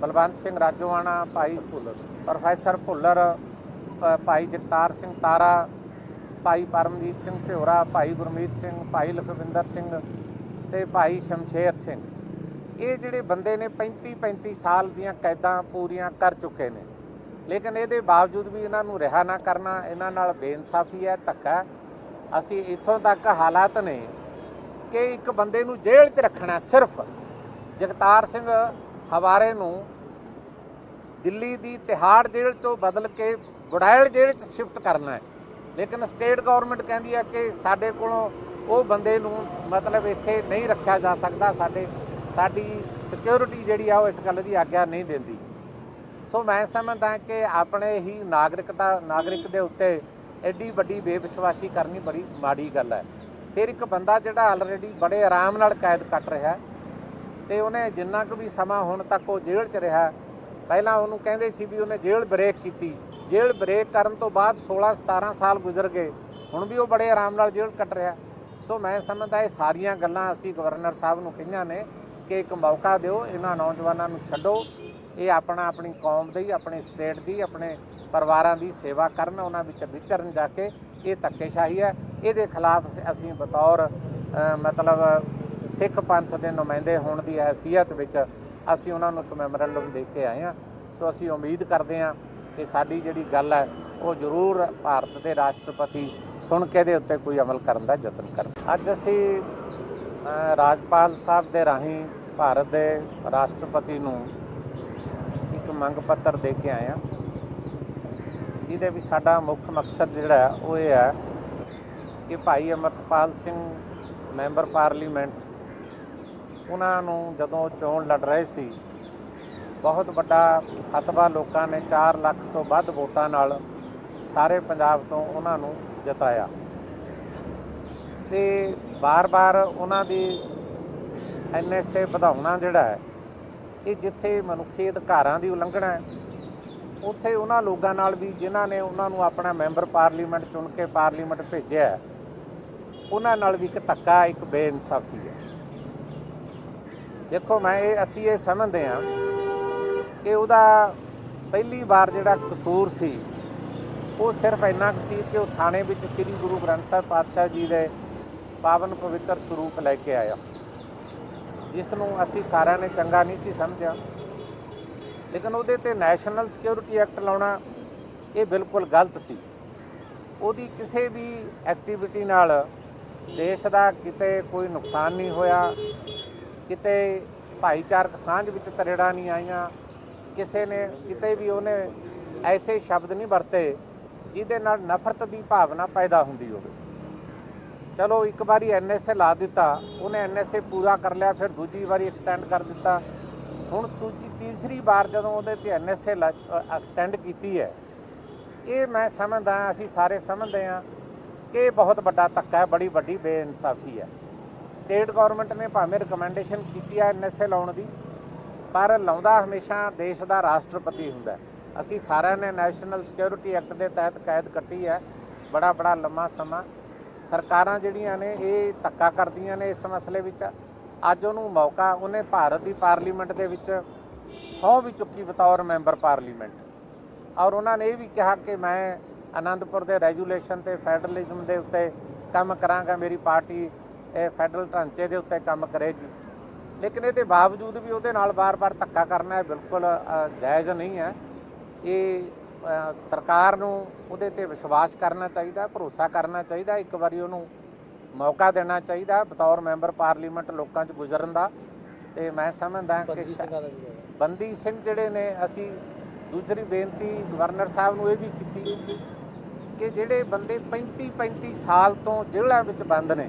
ਬਲਵੰਤ ਸਿੰਘ ਰਾਜੋਆਣਾ ਭਾਈ ਭੁੱਲਰ। ਪ੍ਰੋਫੈਸਰ ਭੁੱਲਰ ਭਾਈ ਜਗਤਾਰ ਸਿੰਘ ਤਾਰਾ, ਭਾਈ ਪਰਮਜੀਤ ਸਿੰਘ ਭਿਉਰਾ ਭਾਈ ਗੁਰਮੀਤ ਸਿੰਘ, ਭਾਈ ਲਖਵਿੰਦਰ ਸਿੰਘ ਤੇ ਭਾਈ ਸ਼ਮਸ਼ੇਰ ਸਿੰਘ। ਇਹ ਜਿਹੜੇ ਬੰਦੇ ਨੇ 35 35 ਸਾਲ ਦੀਆਂ ਕੈਦਾਂ ਪੂਰੀਆਂ ਕਰ ਚੁੱਕੇ ਨੇ। ਲੇਕਿਨ ਇਹਦੇ ਬਾਵਜੂਦ ਵੀ ਇਹਨਾਂ ਨੂੰ ਰਿਹਾ ਨਾ ਕਰਨਾ, ਇਹਨਾਂ ਨਾਲ ਬੇਇਨਸਾਫੀ ਹੈ, ਧੱਕਾ ਅਸੀਂ ਇੱਥੋਂ ਤੱਕ ਹਾਲਾਤ ਨੇ ਕਿ ਇੱਕ ਬੰਦੇ ਨੂੰ ਜੇਲ੍ਹ 'ਚ ਰੱਖਣਾ ਸਿਰਫ। ਜਗਤਾਰ ਸਿੰਘ ਹਵਾਰੇ ਨੂੰ ਦਿੱਲੀ ਦੀ ਤਿਹਾੜ ਜੇਲ੍ਹ ਤੋਂ ਬਦਲ ਕੇ ਗੁੜੈਲ ਜੇਲ੍ਹ 'ਚ ਸ਼ਿਫਟ ਕਰਨਾ ਹੈ। ਲੇਕਿਨ ਸਟੇਟ ਗਵਰਨਮੈਂਟ ਕਹਿੰਦੀ ਹੈ ਕਿ ਸਾਡੇ ਕੋਲੋਂ ਉਹ ਬੰਦੇ ਨੂੰ ਮਤਲਬ ਇੱਥੇ ਨਹੀਂ ਰੱਖਿਆ ਜਾ ਸਕਦਾ, ਸਾਡੇ, ਸਾਡੀ ਸਿਕਿਉਰਿਟੀ ਜਿਹੜੀ ਆ ਉਹ ਇਸ ਗੱਲ ਦੀ ਆਗਿਆ ਨਹੀਂ ਦਿੰਦੀ। ਸੋ ਮੈਂ ਸਮਝਦਾ ਕਿ ਆਪਣੇ ਹੀ ਨਾਗਰਿਕਤਾ, ਨਾਗਰਿਕ ਦੇ ਉੱਤੇ ਐਡੀ ਵੱਡੀ ਬੇਵਿਸ਼ਵਾਸੀ ਕਰਨੀ ਬੜੀ ਮਾੜੀ ਗੱਲ ਹੈ। ਫਿਰ ਇੱਕ ਬੰਦਾ ਜਿਹੜਾ ਆਲਰੇਡੀ ਬੜੇ ਆਰਾਮ ਨਾਲ ਕੈਦ ਕੱਟ ਰਿਹਾ ਹੈ ਤੇ ਉਹਨੇ ਜਿੰਨਾ ਕੁ ਵੀ ਸਮਾਂ ਹੁਣ ਤੱਕ ਉਹ ਜੇਲ੍ਹ 'ਚ ਰਿਹਾ, ਪਹਿਲਾਂ ਉਹਨੂੰ ਕਹਿੰਦੇ ਸੀ ਵੀ ਉਹਨੇ ਜੇਲ੍ਹ ਬ੍ਰੇਕ ਕੀਤੀ। ਜੇਲ੍ਹ ਬ੍ਰੇਕ ਕਰਨ ਤੋਂ ਬਾਅਦ 16 17 ਸਾਲ ਗੁਜ਼ਰ ਗਏ। ਹੁਣ ਵੀ ਉਹ ਬੜੇ ਆਰਾਮ ਨਾਲ ਜੇਲ੍ਹ ਕੱਟ ਰਿਹਾ। ਸੋ ਮੈਂ ਸਮਝਦਾ ਇਹ ਸਾਰੀਆਂ ਗੱਲਾਂ ਅਸੀਂ ਗਵਰਨਰ ਸਾਹਿਬ ਨੂੰ ਕਹੀਆਂ ਨੇ ਕਿ ਇੱਕ ਮੌਕਾ ਦਿਓ, ਇਹਨਾਂ ਨੌਜਵਾਨਾਂ ਨੂੰ ਛੱਡੋ। ਇਹ ਆਪਣਾ ਆਪਣੀ ਕੌਮ ਦੀ, ਆਪਣੀ ਸਟੇਟ ਦੀ, ਆਪਣੇ ਪਰਿਵਾਰਾਂ ਦੀ ਸੇਵਾ ਕਰਨ, ਉਹਨਾਂ ਵਿੱਚ ਵਿਚਰਨ ਜਾ ਕੇ ਇਹ ਧੱਕੇਸ਼ਾਹੀ ਹੈ। ਇਹਦੇ ਖਿਲਾਫ ਅਸੀਂ ਬਤੌਰ ਮਤਲਬ ਸਿੱਖ ਪੰਥ ਦੇ ਨੁਮਾਇੰਦੇ ਹੋਣ ਦੀ ਹੈਸੀਅਤ ਵਿੱਚ ਅਸੀਂ ਉਹਨਾਂ ਨੂੰ ਇੱਕ ਮੈਮੋਰੈਂਡਮ ਦੇ ਕੇ ਆਏ ਹਾਂ। ਸੋ ਅਸੀਂ ਉਮੀਦ ਕਰਦੇ ਹਾਂ ਕਿ ਸਾਡੀ ਜਿਹੜੀ ਗੱਲ ਹੈ, ਉਹ ਜ਼ਰੂਰ ਭਾਰਤ ਦੇ ਰਾਸ਼ਟਰਪਤੀ ਸੁਣ ਕੇ ਦੇ ਉੱਤੇ ਕੋਈ ਅਮਲ ਕਰਨ ਦਾ ਯਤਨ ਕਰਨ। ਅੱਜ ਅਸੀਂ ਰਾਜਪਾਲ ਸਾਹਿਬ ਦੇ ਰਾਹੀਂ ਭਾਰਤ ਦੇ ਰਾਸ਼ਟਰਪਤੀ ਨੂੰ ਇੱਕ ਮੰਗ ਪੱਤਰ ਦੇ ਕੇ ਆਏ ਹਾਂ, ਜਿਹਦੇ ਵਿੱਚ ਸਾਡਾ ਮੁੱਖ ਮਕਸਦ ਜਿਹੜਾ ਉਹ ਇਹ ਹੈ ਕਿ ਭਾਈ ਅਮਰਤਪਾਲ ਸਿੰਘ, ਮੈਂਬਰ ਪਾਰਲੀਮੈਂਟ, ਉਹਨਾਂ ਨੂੰ ਜਦੋਂ ਚੋਣ ਲੜ ਰਹੇ ਸੀ ਬਹੁਤ ਵੱਡਾ ਫਤਵਾ ਲੋਕਾਂ ਨੇ 4 ਲੱਖ ਤੋਂ ਵੱਧ ਵੋਟਾਂ ਨਾਲ ਸਾਰੇ ਪੰਜਾਬ ਤੋਂ ਉਹਨਾਂ ਨੂੰ ਜਿਤਾਇਆ। ਤੇ ਬਾਰ-ਬਾਰ ਉਹਨਾਂ ਦੀ ਐਨਐਸਏ ਵਧਾਉਣਾ ਜਿਹੜਾ ਹੈ, ਇਹ ਜਿੱਥੇ ਮਨੁੱਖੀ ਅਧਿਕਾਰਾਂ ਦੀ ਉਲੰਘਣਾ ਹੈ, ਉੱਥੇ ਉਹਨਾਂ ਲੋਕਾਂ ਨਾਲ ਵੀ ਜਿਨ੍ਹਾਂ ਨੇ ਉਹਨਾਂ ਨੂੰ ਆਪਣਾ ਮੈਂਬਰ ਪਾਰਲੀਮੈਂਟ ਚੁਣ ਕੇ ਪਾਰਲੀਮੈਂਟ ਭੇਜਿਆ ਉਹਨਾਂ ਨਾਲ ਵੀ ਇੱਕ ਧੱਕਾ, ਇੱਕ ਬੇਇਨਸਾਫੀ ਹੈ। ਦੇਖੋ ਮੈਂ ਇਹ ਅਸੀਂ ਇਹ ਸਮਝਦੇ ਹਾਂ ਕਿ ਉਹਦਾ ਪਹਿਲੀ ਵਾਰ ਜਿਹੜਾ ਕਸੂਰ ਸੀ, ਉਹ ਸਿਰਫ ਇੰਨਾ ਕੁ ਸੀ ਕਿ ਉਹ ਥਾਣੇ ਵਿੱਚ ਸ੍ਰੀ ਗੁਰੂ ਗ੍ਰੰਥ ਸਾਹਿਬ ਪਾਤਸ਼ਾਹ ਜੀ ਦੇ ਪਾਵਨ ਪਵਿੱਤਰ ਸਰੂਪ ਲੈ ਕੇ ਆਇਆ। ਜਿਸ ਨੂੰ ਅਸੀਂ ਸਾਰਿਆਂ ਨੇ ਚੰਗਾ ਨਹੀਂ ਸੀ ਸਮਝਿਆ। ਲੇਕਿਨ ਉਹਦੇ ਤੇ ਨੈਸ਼ਨਲ ਸਿਕਿਉਰਿਟੀ ਐਕਟ ਲਾਉਣਾ ਇਹ ਬਿਲਕੁਲ ਗਲਤ ਸੀ। ਉਹਦੀ ਕਿਸੇ ਵੀ ਐਕਟੀਵਿਟੀ ਨਾਲ ਦੇਸ਼ ਦਾ ਕਿਤੇ ਕੋਈ ਨੁਕਸਾਨ ਨਹੀਂ ਹੋਇਆ। ਕਿਤੇ ਭਾਈਚਾਰਕ ਸਾਂਝ ਵਿੱਚ ਤਰੇੜਾਂ ਨਹੀਂ ਆਈਆਂ। ਕਿਸੇ ਨੇ ਕਿਤੇ ਵੀ ਉਹਨੇ ਐਸੇ ਸ਼ਬਦ ਨਹੀਂ ਵਰਤੇ ਜਿਹਦੇ ਨਾਲ ਨਫ਼ਰਤ ਦੀ ਭਾਵਨਾ ਪੈਦਾ ਹੁੰਦੀ ਹੋਵੇ। ਚਲੋ ਇੱਕ ਵਾਰੀ ਐਨਐਸਏ ਲਾ ਦਿੱਤਾ, ਉਹਨੇ ਐਨਐਸਏ ਪੂਰਾ ਕਰ ਲਿਆ, ਫਿਰ ਦੂਜੀ ਵਾਰੀ ਐਕਸਟੈਂਡ ਕਰ ਦਿੱਤਾ। ਹੁਣ ਦੂਜੀ, ਤੀਸਰੀ ਵਾਰ ਜਦੋਂ ਉਹਦੇ ਤੇ ਐਨਐਸਏ ਐਕਸਟੈਂਡ ਕੀਤੀ ਹੈ, ਇਹ ਮੈਂ ਸਮਝਦਾ ਅਸੀਂ ਸਾਰੇ ਸਮਝਦੇ ਹਾਂ ਕਿ ਇਹ ਬਹੁਤ ਵੱਡਾ ਧੱਕਾ ਹੈ, ਬੜੀ ਵੱਡੀ ਬੇਇਨਸਾਫੀ ਹੈ। ਸਟੇਟ ਗਵਰਨਮੈਂਟ ਨੇ ਭਾਵੇਂ ਰეკਮੈਂਡੇਸ਼ਨ ਕੀਤੀ ਹੈ ਐਨਐਸਏ ਲਾਉਣ ਦੀ ਪਰ ਲਾਉਂਦਾ ਹਮੇਸ਼ਾ ਦੇਸ਼ ਦਾ ਰਾਸ਼ਟਰਪਤੀ ਹੁੰਦਾ ਅਸੀਂ ਸਾਰਿਆਂ ਨੇ ਨੈਸ਼ਨਲ ਸਿਕਿਉਰਿਟੀ ਐਕਟ ਦੇ ਤਹਿਤ ਕੈਦ ਕੱਟੀ ਹੈ। ਬੜਾ ਬੜਾ ਲੰਮਾ ਸਮਾਂ। ਸਰਕਾਰਾਂ ਜਿਹੜੀਆਂ ਨੇ, ਇਹ ਧੱਕਾ ਕਰਦੀਆਂ ਨੇ ਇਸ ਮਸਲੇ ਵਿੱਚ। ਅੱਜ ਉਹਨੂੰ ਮੌਕਾ, ਉਹਨੇ ਭਾਰਤ ਦੀ ਪਾਰਲੀਮੈਂਟ ਦੇ ਵਿੱਚ ਸਹੁੰ ਵੀ ਚੁੱਕੀ ਬਤੌਰ ਮੈਂਬਰ ਪਾਰਲੀਮੈਂਟ। ਔਰ ਉਹਨਾਂ ਨੇ ਇਹ ਵੀ ਕਿਹਾ ਕਿ ਮੈਂ ਅਨੰਦਪੁਰ ਦੇ ਰੈਜੂਲੇਸ਼ਨ ਤੇ ਫੈਡਰਲਿਜ਼ਮ ਦੇ ਉੱਤੇ ਕੰਮ ਕਰਾਂਗਾ, ਮੇਰੀ ਪਾਰਟੀ ਇਹ ਫੈਡਰਲ ਢਾਂਚੇ ਦੇ ਉੱਤੇ ਕੰਮ ਕਰੇਗੀ। ਲੇਕਿਨ ਇਹਦੇ ਬਾਵਜੂਦ ਵੀ ਉਹਦੇ ਨਾਲ ਬਾਰ-ਬਾਰ ਧੱਕਾ ਕਰਨਾ ਬਿਲਕੁਲ ਜਾਇਜ਼ ਨਹੀਂ ਹੈ। ਇਹ ਸਰਕਾਰ ਨੂੰ ਉਹਦੇ ਤੇ ਵਿਸ਼ਵਾਸ ਕਰਨਾ ਚਾਹੀਦਾ ਭਰੋਸਾ ਕਰਨਾ ਚਾਹੀਦਾ ਇੱਕ ਵਾਰੀ ਉਹਨੂੰ ਮੌਕਾ ਦੇਣਾ ਚਾਹੀਦਾ ਬਤੌਰ ਮੈਂਬਰ ਪਾਰਲੀਮੈਂਟ ਲੋਕਾਂ 'ਚ ਗੁਜ਼ਰਨ ਦਾ। ਤੇ ਮੈਂ ਸਮਝਦਾ ਕਿ ਬੰਦੀ ਸਿੰਘਾਂ ਜਿਹੜੇ ਨੇ ਅਸੀਂ ਦੂਸਰੀ ਬੇਨਤੀ ਗਵਰਨਰ ਸਾਹਿਬ ਨੂੰ ਇਹ ਵੀ ਕੀਤੀ ਕਿ ਜਿਹੜੇ ਬੰਦੇ 35 35 ਸਾਲ ਤੋਂ ਜੇਲ੍ਹਾਂ ਵਿੱਚ ਬੰਦ ਨੇ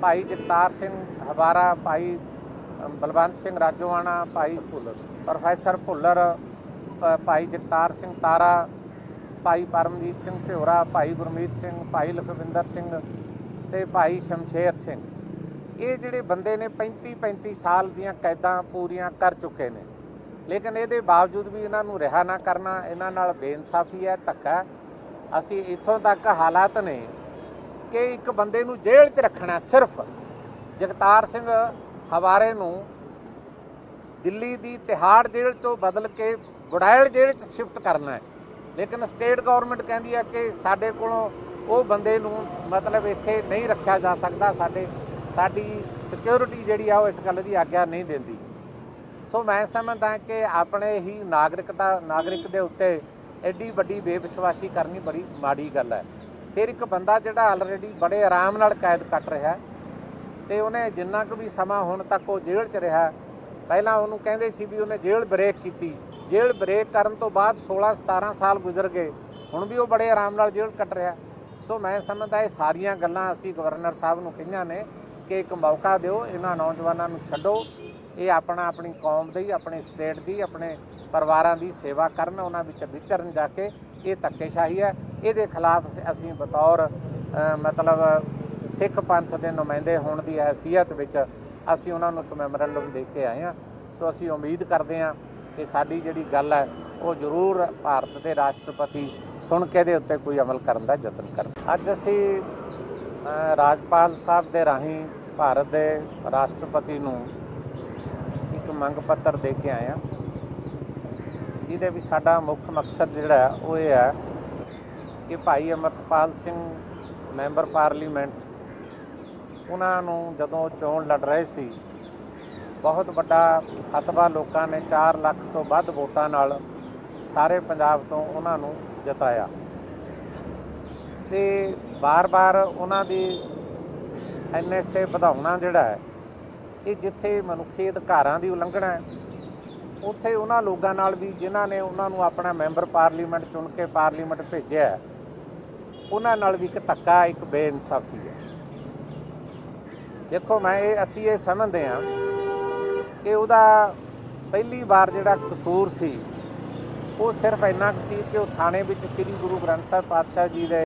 ਭਾਈ ਜਗਤਾਰ ਸਿੰਘ ਹਵਾਰਾ ਭਾਈ ਬਲਵੰਤ ਸਿੰਘ ਰਾਜੋਆਣਾ, ਭਾਈ ਭੁੱਲਰ, ਪ੍ਰੋਫੈਸਰ ਭੁੱਲਰ ਭਾਈ ਜਗਤਾਰ ਸਿੰਘ ਤਾਰਾ, ਭਾਈ ਪਰਮਜੀਤ ਸਿੰਘ ਭਿਉਰਾ ਭਾਈ ਗੁਰਮੀਤ ਸਿੰਘ, ਭਾਈ ਲਖਵਿੰਦਰ ਸਿੰਘ ਤੇ ਭਾਈ ਸ਼ਮਸ਼ੇਰ ਸਿੰਘ। ਇਹ ਜਿਹੜੇ ਬੰਦੇ ਨੇ 35 35 ਸਾਲ ਦੀਆਂ ਕੈਦਾਂ ਪੂਰੀਆਂ ਕਰ ਚੁੱਕੇ ਨੇ। ਲੇਕਿਨ ਇਹਦੇ ਬਾਵਜੂਦ ਵੀ ਇਹਨਾਂ ਨੂੰ ਰਿਹਾ ਨਾ ਕਰਨਾ, ਇਹਨਾਂ ਨਾਲ ਬੇਇਨਸਾਫੀ ਹੈ, ਧੱਕਾ ਅਸੀਂ ਇੱਥੋਂ ਤੱਕ ਹਾਲਾਤ ਨੇ ਕਿ ਇੱਕ ਬੰਦੇ ਨੂੰ ਜੇਲ੍ਹ 'ਚ ਰੱਖਣਾ ਸਿਰਫ ਜਗਤਾਰ ਸਿੰਘ ਹਵਾਰੇ ਨੂੰ ਦਿੱਲੀ ਦੀ ਤਿਹਾੜ ਜੇਲ੍ਹ ਤੋਂ ਬਦਲ ਕੇ ਗੁੜਾਇਲ ਜੇਲ੍ਹ 'ਚ ਸ਼ਿਫਟ ਕਰਨਾ ਹੈ। ਲੇਕਿਨ ਸਟੇਟ ਗਵਰਨਮੈਂਟ ਕਹਿੰਦੀ ਹੈ ਕਿ ਸਾਡੇ ਕੋਲੋਂ ਉਹ ਬੰਦੇ ਨੂੰ ਮਤਲਬ ਇੱਥੇ ਨਹੀਂ ਰੱਖਿਆ ਜਾ ਸਕਦਾ, ਸਾਡੇ, ਸਾਡੀ ਸਿਕਿਉਰਿਟੀ ਜਿਹੜੀ ਆ ਉਹ ਇਸ ਗੱਲ ਦੀ ਆਗਿਆ ਨਹੀਂ ਦਿੰਦੀ। ਸੋ ਮੈਂ ਸਮਝਦਾ ਕਿ ਆਪਣੇ ਹੀ ਨਾਗਰਿਕਤਾ, ਨਾਗਰਿਕ ਦੇ ਉੱਤੇ ਐਡੀ ਵੱਡੀ ਬੇਵਿਸ਼ਵਾਸੀ ਕਰਨੀ ਬੜੀ ਮਾੜੀ ਗੱਲ ਹੈ। ਫਿਰ ਇੱਕ ਬੰਦਾ ਜਿਹੜਾ ਆਲਰੇਡੀ ਬੜੇ ਆਰਾਮ ਨਾਲ ਕੈਦ ਕੱਟ ਰਿਹਾ ਹੈ ਤੇ ਉਹਨੇ ਜਿੰਨਾ ਕੁ ਵੀ ਸਮਾਂ ਹੁਣ ਤੱਕ ਉਹ ਜੇਲ੍ਹ 'ਚ ਰਿਹਾ, ਪਹਿਲਾਂ ਉਹਨੂੰ ਕਹਿੰਦੇ ਸੀ ਵੀ ਉਹਨੇ ਜੇਲ੍ਹ ਬ੍ਰੇਕ ਕੀਤੀ। ਜੇਲ੍ਹ ਬ੍ਰੇਕ ਕਰਨ ਤੋਂ ਬਾਅਦ 16 17 ਸਾਲ ਗੁਜ਼ਰ ਗਏ, ਹੁਣ ਵੀ ਉਹ ਬੜੇ ਆਰਾਮ ਨਾਲ ਜੇਲ੍ਹ ਕੱਟ ਰਿਹਾ। ਸੋ ਮੈਂ ਸਮਝਦਾ ਇਹ ਸਾਰੀਆਂ ਗੱਲਾਂ ਅਸੀਂ ਗਵਰਨਰ ਸਾਹਿਬ ਨੂੰ ਕਹੀਆਂ ਨੇ ਕਿ ਇੱਕ ਮੌਕਾ ਦਿਓ, ਇਹਨਾਂ ਨੌਜਵਾਨਾਂ ਨੂੰ ਛੱਡੋ, ਇਹ ਆਪਣਾ ਆਪਣੀ ਕੌਮ ਦੀ, ਆਪਣੇ ਸਟੇਟ ਦੀ, ਆਪਣੇ ਪਰਿਵਾਰਾਂ ਦੀ ਸੇਵਾ ਕਰਨ, ਉਹਨਾਂ ਵਿੱਚ ਵਿਚਰਨ ਜਾ ਕੇ ਇਹ ਧੱਕੇਸ਼ਾਹੀ ਹੈ। ਇਹਦੇ ਖਿਲਾਫ ਅਸੀਂ ਬਤੌਰ ਮਤਲਬ ਸਿੱਖ ਪੰਥ ਦੇ ਨੁਮਾਇੰਦੇ ਹੋਣ ਦੀ ਹੈਸੀਅਤ ਵਿੱਚ ਅਸੀਂ ਉਹਨਾਂ ਨੂੰ ਇੱਕ ਮੈਮੋਰੈਂਡਮ ਦੇ ਕੇ ਆਏ ਹਾਂ। ਸੋ ਅਸੀਂ ਉਮੀਦ ਕਰਦੇ ਹਾਂ ਕਿ ਸਾਡੀ ਜਿਹੜੀ ਗੱਲ ਹੈ, ਉਹ ਜ਼ਰੂਰ ਭਾਰਤ ਦੇ ਰਾਸ਼ਟਰਪਤੀ ਸੁਣ ਕੇ ਦੇ ਉੱਤੇ ਕੋਈ ਅਮਲ ਕਰਨ ਦਾ ਯਤਨ ਕਰਨ। ਅੱਜ ਅਸੀਂ ਰਾਜਪਾਲ ਸਾਹਿਬ ਦੇ ਰਾਹੀਂ ਭਾਰਤ ਦੇ ਰਾਸ਼ਟਰਪਤੀ ਨੂੰ ਇੱਕ ਮੰਗ ਪੱਤਰ ਦੇ ਕੇ ਆਏ ਹਾਂ, ਜਿਹਦੇ ਵਿੱਚ ਸਾਡਾ ਮੁੱਖ ਮਕਸਦ ਜਿਹੜਾ ਉਹ ਇਹ ਹੈ ਕਿ ਭਾਈ ਅਮਰਤਪਾਲ ਸਿੰਘ ਮੈਂਬਰ ਪਾਰਲੀਮੈਂਟ ਉਹਨਾਂ ਨੂੰ ਜਦੋਂ ਚੋਣ ਲੜ ਰਹੇ ਸੀ, ਬਹੁਤ ਵੱਡਾ ਫਤਵਾ ਲੋਕਾਂ ਨੇ 4 ਲੱਖ ਤੋਂ ਵੱਧ ਵੋਟਾਂ ਨਾਲ ਸਾਰੇ ਪੰਜਾਬ ਤੋਂ ਉਹਨਾਂ ਨੂੰ ਜਿਤਾਇਆ। ਤੇ ਬਾਰ-ਬਾਰ ਉਹਨਾਂ ਦੀ ਐਨਐਸਏ ਵਧਾਉਣਾ ਜਿਹੜਾ ਹੈ, ਇਹ ਜਿੱਥੇ ਮਨੁੱਖੀ ਅਧਿਕਾਰਾਂ ਦੀ ਉਲੰਘਣਾ ਹੈ, ਉੱਥੇ ਉਹਨਾਂ ਲੋਕਾਂ ਨਾਲ ਵੀ ਜਿਨ੍ਹਾਂ ਨੇ ਉਹਨਾਂ ਨੂੰ ਆਪਣਾ ਮੈਂਬਰ ਪਾਰਲੀਮੈਂਟ ਚੁਣ ਕੇ ਪਾਰਲੀਮੈਂਟ ਭੇਜਿਆ ਉਹਨਾਂ ਨਾਲ ਵੀ ਇੱਕ ਧੱਕਾ, ਇੱਕ ਬੇਇਨਸਾਫੀ ਹੈ। ਦੇਖੋ ਮੈਂ ਇਹ, ਅਸੀਂ ਇਹ ਸਮਝਦੇ ਹਾਂ ਕਿ ਉਹਦਾ ਪਹਿਲੀ ਵਾਰ ਜਿਹੜਾ ਕਸੂਰ ਸੀ, ਉਹ ਸਿਰਫ ਇੰਨਾ ਕੁ ਸੀ ਕਿ ਉਹ ਥਾਣੇ ਵਿੱਚ ਸ੍ਰੀ ਗੁਰੂ ਗ੍ਰੰਥ ਸਾਹਿਬ ਪਾਤਸ਼ਾਹ ਜੀ ਦੇ